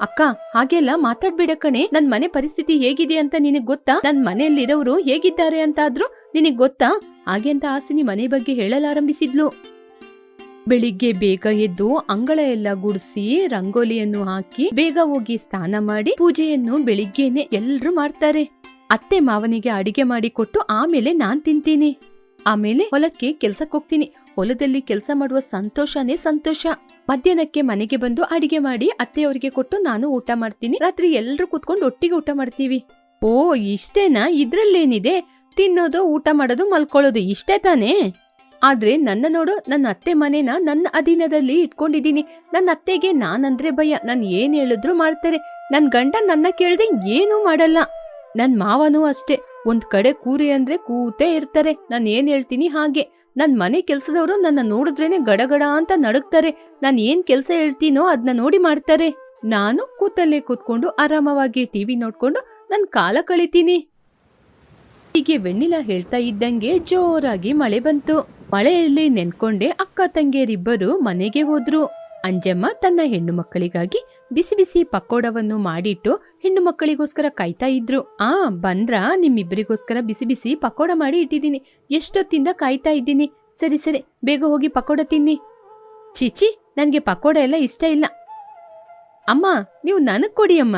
ಅಕ್ಕ, ಹಾಗೆಲ್ಲ ಮಾತಾಡ್ಬೇಡ ಕಣೆ. ನನ್ ಮನೆ ಪರಿಸ್ಥಿತಿ ಹೇಗಿದೆ ಅಂತ ನಿನಗ್ ಗೊತ್ತಾ? ನನ್ ಮನೆಯಲ್ಲಿರೋರು ಹೇಗಿದ್ದಾರೆ ಅಂತಾದ್ರೂ ನಿನಗ್ ಗೊತ್ತಾ? ಹಾಗೆ ಅಂತ ಆಸಿನಿ ಮನೆ ಬಗ್ಗೆ ಹೇಳಲಾರಂಭಿಸಿದ್ಲು. ಬೆಳಿಗ್ಗೆ ಬೇಗ ಎದ್ದು ಅಂಗಳ ಎಲ್ಲ ಗುಡಿಸಿ ರಂಗೋಲಿಯನ್ನು ಹಾಕಿ ಬೇಗ ಹೋಗಿ ಸ್ನಾನ ಮಾಡಿ ಪೂಜೆಯನ್ನು ಬೆಳಿಗ್ಗೆನೆ ಎಲ್ರು ಮಾಡ್ತಾರೆ. ಅತ್ತೆ ಮಾವನಿಗೆ ಅಡಿಗೆ ಮಾಡಿ ಕೊಟ್ಟು ಆಮೇಲೆ ನಾನ್ ತಿಂತೀನಿ. ಆಮೇಲೆ ಹೊಲಕ್ಕೆ ಕೆಲ್ಸಕ್ಕೆ ಹೋಗ್ತೀನಿ ಹೊಲದಲ್ಲಿ ಕೆಲಸ ಮಾಡುವ ಸಂತೋಷನೇ ಸಂತೋಷ. ಮಧ್ಯಾಹ್ನಕ್ಕೆ ಮನೆಗೆ ಬಂದು ಅಡಿಗೆ ಮಾಡಿ ಅತ್ತೆಯವರಿಗೆ ಕೊಟ್ಟು ನಾನು ಊಟ ಮಾಡ್ತೀನಿ. ರಾತ್ರಿ ಎಲ್ಲರೂ ಕುತ್ಕೊಂಡು ಒಟ್ಟಿಗೆ ಊಟ ಮಾಡ್ತೀವಿ. ಓ, ಇಷ್ಟೇನಾ? ಇದ್ರಲ್ಲೇನಿದೆ? ತಿನ್ನೋದು, ಊಟ ಮಾಡೋದು ಮಲ್ಕೊಳ್ಳೋದು ಇಷ್ಟೇ ತಾನೇ? ಆದ್ರೆ ನನ್ನ ನೋಡು, ನನ್ನ ಅತ್ತೆ ಮನೇನ ನನ್ನ ಅಧೀನದಲ್ಲಿ ಇಟ್ಕೊಂಡಿದ್ದೀನಿ. ನನ್ನ ಅತ್ತೆಗೆ ನಾನಂದ್ರೆ ಭಯ. ನಾನು ಏನ್ ಹೇಳಿದ್ರು ಮಾಡ್ತಾರೆ. ನನ್ ಗಂಡ ನನ್ನ ಕೇಳ್ದೆ ಏನೂ ಮಾಡಲ್ಲ. ನನ್ ಮಾವನೂ ಅಷ್ಟೇ. ಒಂದ್ ಕಡೆ ಕೂರಿ ಅಂದ್ರೆ ಕೂತೇ ಇರ್ತಾರೆ. ನಾನು ಏನ್ ಹೇಳ್ತೀನಿ ಹಾಗೆ. ನನ್ ಮನೆ ಕೆಲ್ಸದವರು ನನ್ನ ನೋಡಿದ್ರೇನೆ ಗಡಗಡ ಅಂತ ನಡುಗ್ತಾರೆ. ನಾನ್ ಏನ್ ಕೆಲ್ಸ ಹೇಳ್ತೀನೋ ಅದನ್ನ ನೋಡಿ ಮಾಡ್ತಾರೆ. ನಾನು ಕೂತಲ್ಲೇ ಕೂತ್ಕೊಂಡು ಆರಾಮವಾಗಿ ಟಿವಿ ನೋಡ್ಕೊಂಡು ನನ್ ಕಾಲ ಕಳಿತೀನಿ. ಹೀಗೆ ವೆಣ್ಣಿಲ ಹೇಳ್ತಾ ಇದ್ದಂಗೆ ಜೋರಾಗಿ ಮಳೆ ಬಂತು. ಮಳೆಯಲ್ಲಿ ನೆನ್ಕೊಂಡೆ ಅಕ್ಕ ತಂಗಿಯರಿಬ್ಬರು ಮನೆಗೆ ಹೋದ್ರು. ಅಂಜಮ್ಮ ತನ್ನ ಹೆಣ್ಣು ಮಕ್ಕಳಿಗಾಗಿ ಬಿಸಿ ಬಿಸಿ ಪಕೋಡವನ್ನು ಮಾಡಿಟ್ಟು ಹೆಣ್ಣು ಮಕ್ಕಳಿಗೋಸ್ಕರ ಕಾಯ್ತಾ ಇದ್ರು. ಆ, ಬಂದ್ರ? ನಿಮ್ಮಿಬ್ಬರಿಗೋಸ್ಕರ ಬಿಸಿ ಬಿಸಿ ಪಕೋಡ ಮಾಡಿ ಇಟ್ಟಿದ್ದೀನಿ. ಎಷ್ಟೊತ್ತಿಂದ ಕಾಯ್ತಾ ಇದ್ದೀನಿ. ಸರಿ ಸರಿ, ಬೇಗ ಹೋಗಿ ಪಕೋಡ ತಿನ್ನಿ. ಚಿಚಿ ನನಗೆ ಪಕೋಡ ಎಲ್ಲ ಇಷ್ಟ ಇಲ್ಲ. ಅಮ್ಮ, ನೀವು ನನಗೆ ಕೊಡಿ ಅಮ್ಮ.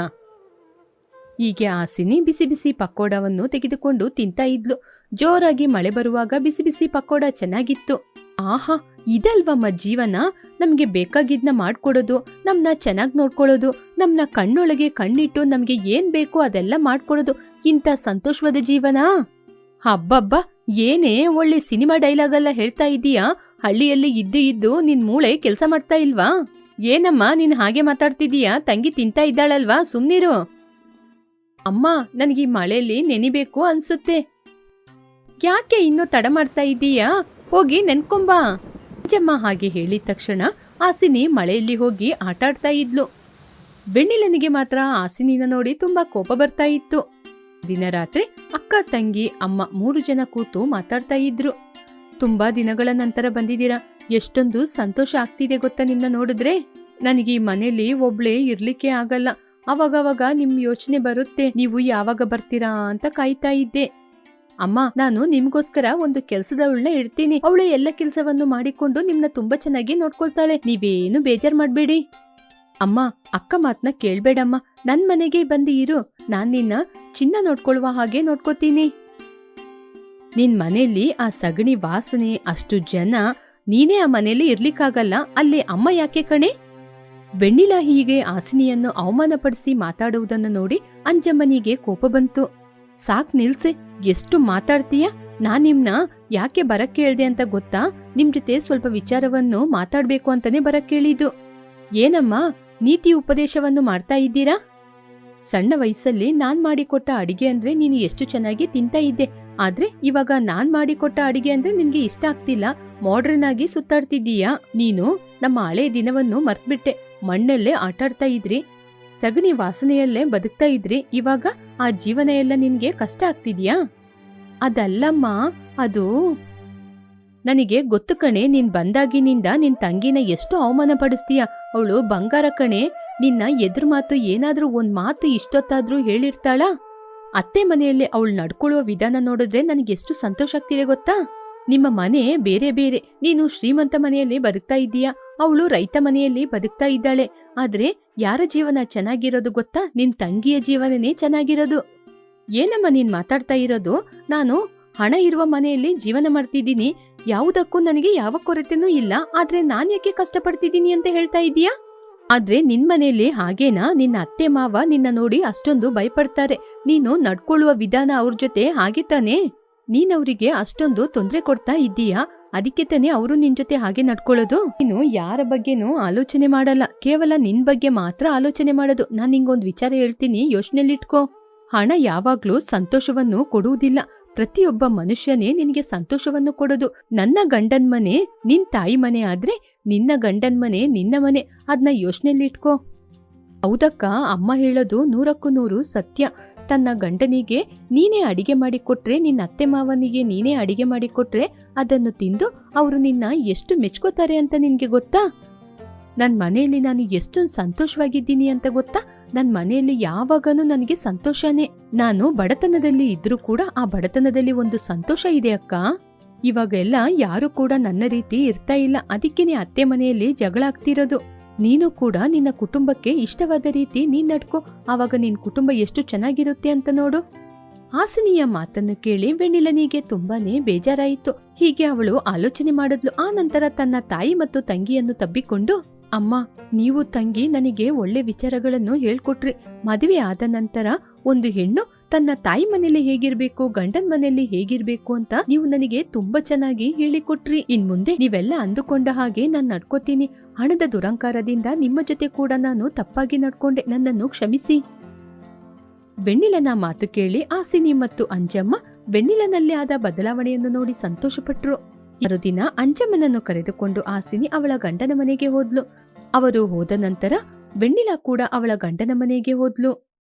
ಹೀಗೆ ಆಸಿನಿ ಬಿಸಿ ಬಿಸಿ ಪಕೋಡವನ್ನು ತೆಗೆದುಕೊಂಡು ತಿಂತಾ ಇದ್ಲು. ಜೋರಾಗಿ ಮಳೆ ಬರುವಾಗ ಬಿಸಿ ಬಿಸಿ ಪಕೋಡ ಚೆನ್ನಾಗಿತ್ತು. ಆಹಾ ಇದಲ್ವಮ್ಮ ಜೀವನ? ನಮ್ಗೆ ಬೇಕಾಗಿದ್ನ ಮಾಡ್ಕೊಡೋದು, ನಮ್ನ ಚೆನ್ನಾಗ್ ನೋಡ್ಕೊಳ್ಳೋದು, ನಮ್ನ ಕಣ್ಣೊಳಗೆ ಕಣ್ಣಿಟ್ಟು ನಮ್ಗೆ ಏನ್ ಬೇಕೋ ಅದೆಲ್ಲ ಮಾಡ್ಕೊಡೋದು ಇಂಥ ಸಂತೋಷವಾದ ಜೀವನ? ಹಬ್ಬಬ್ಬ, ಏನೇ ಒಳ್ಳೆ ಸಿನಿಮಾ ಡೈಲಾಗ್ ಎಲ್ಲ ಹೇಳ್ತಾ ಇದೀಯಾ ಹಳ್ಳಿಯಲ್ಲಿ ಇದ್ದು ಇದ್ದು ನಿನ್ ಮೂಳೆ ಕೆಲಸ ಮಾಡ್ತಾ ಇಲ್ವಾ? ಏನಮ್ಮ, ನೀನ್ ಹಾಗೆ ಮಾತಾಡ್ತಿದೀಯಾ ತಂಗಿ ತಿಂತಾ ಇದ್ದಾಳಲ್ವಾ? ಸುಮ್ನಿರು. ಅಮ್ಮ, ನನಗೆ ಮಳೆಯಲ್ಲಿ ನೆನಿಬೇಕು ಅನ್ಸುತ್ತೆ. ಯಾಕೆ ಇನ್ನೂ ತಡ ಮಾಡ್ತಾ ಇದೀಯಾ ಹೋಗಿ ನೆನ್ಕೊಂಬಾ. ಅಜ್ಜಮ್ಮ ಹಾಗೆ ಹೇಳಿದ ತಕ್ಷಣ ಆಸಿನಿ ಮಳೆಯಲ್ಲಿ ಹೋಗಿ ಆಟಾಡ್ತಾ ಇದ್ಲು. ಬೆಣ್ಣಿಲನಿಗೆ ಮಾತ್ರ ಆಸಿನಿನ ನೋಡಿ ತುಂಬಾ ಕೋಪ ಬರ್ತಾ ಇತ್ತು. ದಿನ ರಾತ್ರಿ ಅಕ್ಕ, ತಂಗಿ, ಅಮ್ಮ ಮೂರು ಜನ ಕೂತು ಮಾತಾಡ್ತಾ ಇದ್ರು. ತುಂಬಾ ದಿನಗಳ ನಂತರ ಬಂದಿದ್ದೀರಾ? ಎಷ್ಟೊಂದು ಸಂತೋಷ ಆಗ್ತಿದೆ ಗೊತ್ತಾ ನಿನ್ನ ನೋಡಿದ್ರೆ? ನನಗೆ ಈ ಮನೇಲಿ ಒಬ್ಳೇ ಇರ್ಲಿಕ್ಕೆ ಆಗಲ್ಲ. ಅವಾಗವಾಗ ನಿಮ್ ಯೋಚನೆ ಬರುತ್ತೆ. ನೀವು ಯಾವಾಗ ಬರ್ತೀರಾ ಅಂತ ಕಾಯ್ತಾ ಇದ್ದೆ. ಅಮ್ಮ, ನಾನು ನಿಮ್ಗೋಸ್ಕರ ಒಂದು ಕೆಲ್ಸದವಳನ್ನ ಇಡ್ತೀನಿ. ಅವಳು ಎಲ್ಲ ಕೆಲಸವನ್ನು ಮಾಡಿಕೊಂಡು ನಿಮ್ನ ತುಂಬಾ ಚೆನ್ನಾಗಿ ನೋಡ್ಕೊಳ್ತಾಳೆ. ನೀವೇನು ಬೇಜಾರ್ ಮಾಡ್ಬೇಡಿ. ಅಮ್ಮ, ಅಕ್ಕ ಮಾತ್ನ ಕೇಳ್ಬೇಡಮ್ಮ. ನನ್ ಮನೆಗೆ ಬಂದು ಇರು. ನಾನ್ ನಿನ್ನ ಚಿನ್ನ ನೋಡ್ಕೊಳ್ಳುವ ಹಾಗೆ ನೋಡ್ಕೋತೀನಿ. ನಿನ್ ಮನೆಯಲ್ಲಿ ಆ ಸಗಣಿ ವಾಸನೆ, ಅಷ್ಟು ಜನ ನೀನೇ ಆ ಮನೆಯಲ್ಲಿ ಇರ್ಲಿಕ್ಕಾಗಲ್ಲ. ಅಲ್ಲಿ ಅಮ್ಮ ಯಾಕೆ ಕಣೆ? ವೆಣ್ಣಿಲಾ ಹೀಗೆ ಆಸಿನಿಯನ್ನು ಅವಮಾನಪಡಿಸಿ ಮಾತಾಡುವುದನ್ನು ನೋಡಿ ಅಂಜಮ್ಮನಿಗೆ ಕೋಪ ಬಂತು. ಸಾಕ್ ನಿಲ್ಸಿ, ಎಷ್ಟು ಮಾತಾಡ್ತೀಯ? ನಾನ್ ನಿಮ್ನ ಯಾಕೆ ಬರಕ್ ಕೇಳ್ದೆ ಅಂತ ಗೊತ್ತಾ? ನಿಮ್ ಜೊತೆ ಸ್ವಲ್ಪ ವಿಚಾರವನ್ನು ಮಾತಾಡ್ಬೇಕು ಅಂತಾನೆ ಬರಕ್ ಕೇಳಿದ್ದು. ಏನಮ್ಮ, ನೀತಿ ಉಪದೇಶವನ್ನು ಮಾಡ್ತಾ ಇದ್ದೀರಾ? ಸಣ್ಣ ವಯಸ್ಸಲ್ಲಿ ನಾನ್ ಮಾಡಿಕೊಟ್ಟ ಅಡಿಗೆ ಅಂದ್ರೆ ನೀನು ಎಷ್ಟು ಚೆನ್ನಾಗಿ ತಿಂತಾ ಇದ್ದೆ. ಆದ್ರೆ ಇವಾಗ ನಾನ್ ಮಾಡಿಕೊಟ್ಟ ಅಡಿಗೆ ಅಂದ್ರೆ ನಿನ್ಗೆ ಇಷ್ಟ ಆಗ್ತಿಲ್ಲ. ಮಾಡ್ರನ್ ಆಗಿ ಸುತ್ತಾಡ್ತಿದ್ದೀಯಾ? ನೀನು ನಮ್ಮ ಹಳೆ ದಿನವನ್ನು ಮರ್ತ್ಬಿಟ್ಟೆ. ಮಣ್ಣಲ್ಲೇ ಆಟಾಡ್ತಾ ಇದ್ರಿ. ಸಗಣಿ ವಾಸನೆಯಲ್ಲೇ ಬದುಕ್ತಾ ಇದ್ರಿ, ಇವಾಗ ಆ ಜೀವನ ಎಲ್ಲ ನಿನ್ಗೆ ಕಷ್ಟ ಆಗ್ತಿದ್ಯಾ? ಅದಲ್ಲಮ್ಮ, ಅದು ನನಗೆ ಗೊತ್ತು ಕಣೆ, ನೀನ್ ಬಂದಾಗಿನಿಂದ ನಿನ್ ತಂಗಿನ ಎಷ್ಟು ಅವಮಾನ ಪಡಿಸ್ತೀಯ? ಅವಳು ಬಂಗಾರ ಕಣೆ, ನಿನ್ನ ಎದುರು ಮಾತು ಏನಾದ್ರೂ ಒಂದ್ ಮಾತು ಇಷ್ಟೊತ್ತಾದ್ರೂ ಹೇಳಿರ್ತಾಳ? ಅತ್ತೆ ಮನೆಯಲ್ಲಿ ಅವಳು ನಡ್ಕೊಳ್ಳುವ ವಿಧಾನ ನೋಡಿದ್ರೆ ನನಗೆ ಎಷ್ಟು ಸಂತೋಷ ಆಗ್ತಿದೆ ಗೊತ್ತಾ? ನಿಮ್ಮ ಮನೆ ಬೇರೆ ಬೇರೆ. ನೀನು ಶ್ರೀಮಂತ ಮನೆಯಲ್ಲಿ ಬದುಕ್ತಾ ಇದ್ದೀಯಾ? ಅವಳು ರೈತ ಮನೆಯಲ್ಲಿ ಬದುಕ್ತಾ ಇದ್ದಾಳೆ. ಆದ್ರೆ ಯಾರ ಜೀವನ ಚೆನ್ನಾಗಿರೋದು ಗೊತ್ತಾ? ನಿನ್ ತಂಗಿಯ ಜೀವನನೇ ಚೆನ್ನಾಗಿರೋದು. ಏನಮ್ಮ ನೀನ್ ಮಾತಾಡ್ತಾ ಇರೋದು? ನಾನು ಹಣ ಇರುವ ಮನೆಯಲ್ಲಿ ಜೀವನ ಮಾಡ್ತಿದ್ದೀನಿ. ಯಾವುದಕ್ಕೂ ನನಗೆ ಯಾವ ಕೊರತೆನೂ ಇಲ್ಲ. ಆದ್ರೆ ನಾನ್ ಯಾಕೆ ಕಷ್ಟಪಡ್ತಿದ್ದೀನಿ ಅಂತ ಹೇಳ್ತಾ ಇದೀಯಾ ಆದ್ರೆ ನಿನ್ ಮನೆಯಲ್ಲಿ ಹಾಗೇನಾ? ನಿನ್ನ ಅತ್ತೆ ಮಾವ ನಿನ್ನ ನೋಡಿ ಅಷ್ಟೊಂದು ಭಯಪಡ್ತಾರೆ. ನೀನು ನಡ್ಕೊಳ್ಳುವ ವಿಧಾನ ಅವ್ರ ಜೊತೆ ಹಾಗೆ ತಾನೇ? ನೀನ್ ಅವ್ರಿಗೆ ಅಷ್ಟೊಂದು ತೊಂದರೆ ಕೊಡ್ತಾ ಇದ್ದೀಯಾ? ಅದಕ್ಕೆ ತಾನೇ ಅವರು ನಿನ್ ಜೊತೆ ಹಾಗೆ ನಡ್ಕೊಳ್ಳೋದು? ನೀನು ಯಾರ ಬಗ್ಗೆನೂ ಆಲೋಚನೆ ಮಾಡಲ್ಲ. ಕೇವಲ ನಿನ್ ಬಗ್ಗೆ ಮಾತ್ರ ಆಲೋಚನೆ ಮಾಡೋದು. ನಾನ್ ನಿಂಗೊಂದು ವಿಚಾರ ಹೇಳ್ತೀನಿ. ಯೋಚನೆಲಿಟ್ಕೋ. ಹಣ ಯಾವಾಗ್ಲೂ ಸಂತೋಷವನ್ನು ಕೊಡುವುದಿಲ್ಲ. ಪ್ರತಿಯೊಬ್ಬ ಮನುಷ್ಯನೇ ನಿನಗೆ ಸಂತೋಷವನ್ನು ಕೊಡೋದು. ನನ್ನ ಗಂಡನ್ ಮನೆ ನಿನ್ ತಾಯಿ ಮನೆ ಆದ್ರೆ ನಿನ್ನ ಗಂಡನ್ ಮನೆ ನಿನ್ನ ಮನೆ. ಅದ್ನ ಯೋಚನೆಲಿಟ್ಕೋ. ಹೌದಕ್ಕ, ಅಮ್ಮ ಹೇಳೋದು ನೂರಕ್ಕೂ ನೂರು ಸತ್ಯ. ತನ್ನ ಗಂಡನಿಗೆ, ನೀನೇ ಅಡಿಗೆ ಮಾಡಿಕೊಟ್ರೆ, ನಿನ್ನ ಅತ್ತೆ ಮಾವನಿಗೆ ನೀನೇ ಅಡಿಗೆ ಮಾಡಿಕೊಟ್ರೆ, ಅದನ್ನು ತಿಂದು ಅವರು ನಿನ್ನ ಎಷ್ಟು ಮೆಚ್ಕೋತಾರೆ ಅಂತ ನಿನಗೆ ಗೊತ್ತಾ? ನನ್ನ ಮನೆಯಲ್ಲಿ ನಾನು ಎಷ್ಟೊಂದು ಸಂತೋಷವಾಗಿದ್ದೀನಿ ಅಂತ ಗೊತ್ತಾ? ನನ್ನ ಮನೆಯಲ್ಲಿ ಯಾವಾಗನೂ ನನಗೆ ಸಂತೋಷನೇ. ನಾನು ಬಡತನದಲ್ಲಿ ಇದ್ರೂ ಕೂಡ ಆ ಬಡತನದಲ್ಲಿ ಒಂದು ಸಂತೋಷ ಇದೆ ಅಕ್ಕ. ಇವಾಗೆಲ್ಲ ಯಾರು ಕೂಡ ನನ್ನ ರೀತಿ ಇರ್ತಾ ಇಲ್ಲ. ಅದಕ್ಕೇನೆ ಅತ್ತೆ ಮನೆಯಲ್ಲಿ ಜಗಳ ಆಗ್ತಿರೋದು. ನೀನು ಕೂಡ ನಿನ್ನ ಕುಟುಂಬಕ್ಕೆ ಇಷ್ಟವಾದ ರೀತಿ ನೀನ್ ನಡ್ಕೋ. ಆವಾಗ ನಿನ್ ಕುಟುಂಬ ಎಷ್ಟು ಚೆನ್ನಾಗಿರುತ್ತೆ ಅಂತ ನೋಡು. ಹಾಸಿನಿಯ ಮಾತನ್ನು ಕೇಳಿ ವೆಣ್ಣಿಲನಿಗೆ ತುಂಬಾನೇ ಬೇಜಾರಾಯಿತು. ಹೀಗೆ ಅವಳು ಆಲೋಚನೆ ಮಾಡಿದ್ಲು. ಆ ನಂತರ ತನ್ನ ತಾಯಿ ಮತ್ತು ತಂಗಿಯನ್ನು ತಬ್ಬಿಕೊಂಡು, ಅಮ್ಮ, ನೀವು ತಂಗಿ ನನಗೆ ಒಳ್ಳೆ ವಿಚಾರಗಳನ್ನು ಹೇಳ್ಕೊಟ್ರಿ. ಮದುವೆ ಆದ ನಂತರ ಒಂದು ಹೆಣ್ಣು ತನ್ನ ತಾಯಿ ಮನೆಯಲ್ಲಿ ಹೇಗಿರ್ಬೇಕು, ಗಂಡನ ಮನೆಯಲ್ಲಿ ಹೇಗಿರ್ಬೇಕು ಅಂತ ನೀವು ನನಗೆ ತುಂಬಾ ಚೆನ್ನಾಗಿ ಹೇಳಿಕೊಟ್ರಿ. ಇನ್ ಮುಂದೆ ನೀವೆಲ್ಲ ಅಂದುಕೊಂಡ ಹಾಗೆ ನಾನು ನಡ್ಕೋತೀನಿ. ಹಣದ ದುರಂಕಾರದಿಂದ ನಿಮ್ಮ ಜೊತೆ ಕೂಡ ನಾನು ತಪ್ಪಾಗಿ ನಡ್ಕೊಂಡೆ. ನನ್ನನ್ನು ಕ್ಷಮಿಸಿ. ವೆಣ್ಣಿಲನ ಮಾತು ಕೇಳಿ ಆಸಿನಿ ಮತ್ತು ಅಂಜಮ್ಮ ವೆಣ್ಣಿಲನಲ್ಲಿ ಆದ ಬದಲಾವಣೆಯನ್ನು ನೋಡಿ ಸಂತೋಷಪಟ್ರು. ಮರುದಿನ ಅಂಜಮ್ಮನನ್ನು ಕರೆದುಕೊಂಡು ಆಸಿನಿ ಅವಳ ಗಂಡನ ಮನೆಗೆ ಹೋದ್ಲು. ಅವರು ಹೋದ ನಂತರ ವೆಣ್ಣಿಲ ಕೂಡ ಅವಳ ಗಂಡನ ಮನೆಗೆ ಹೋದ್ಲು.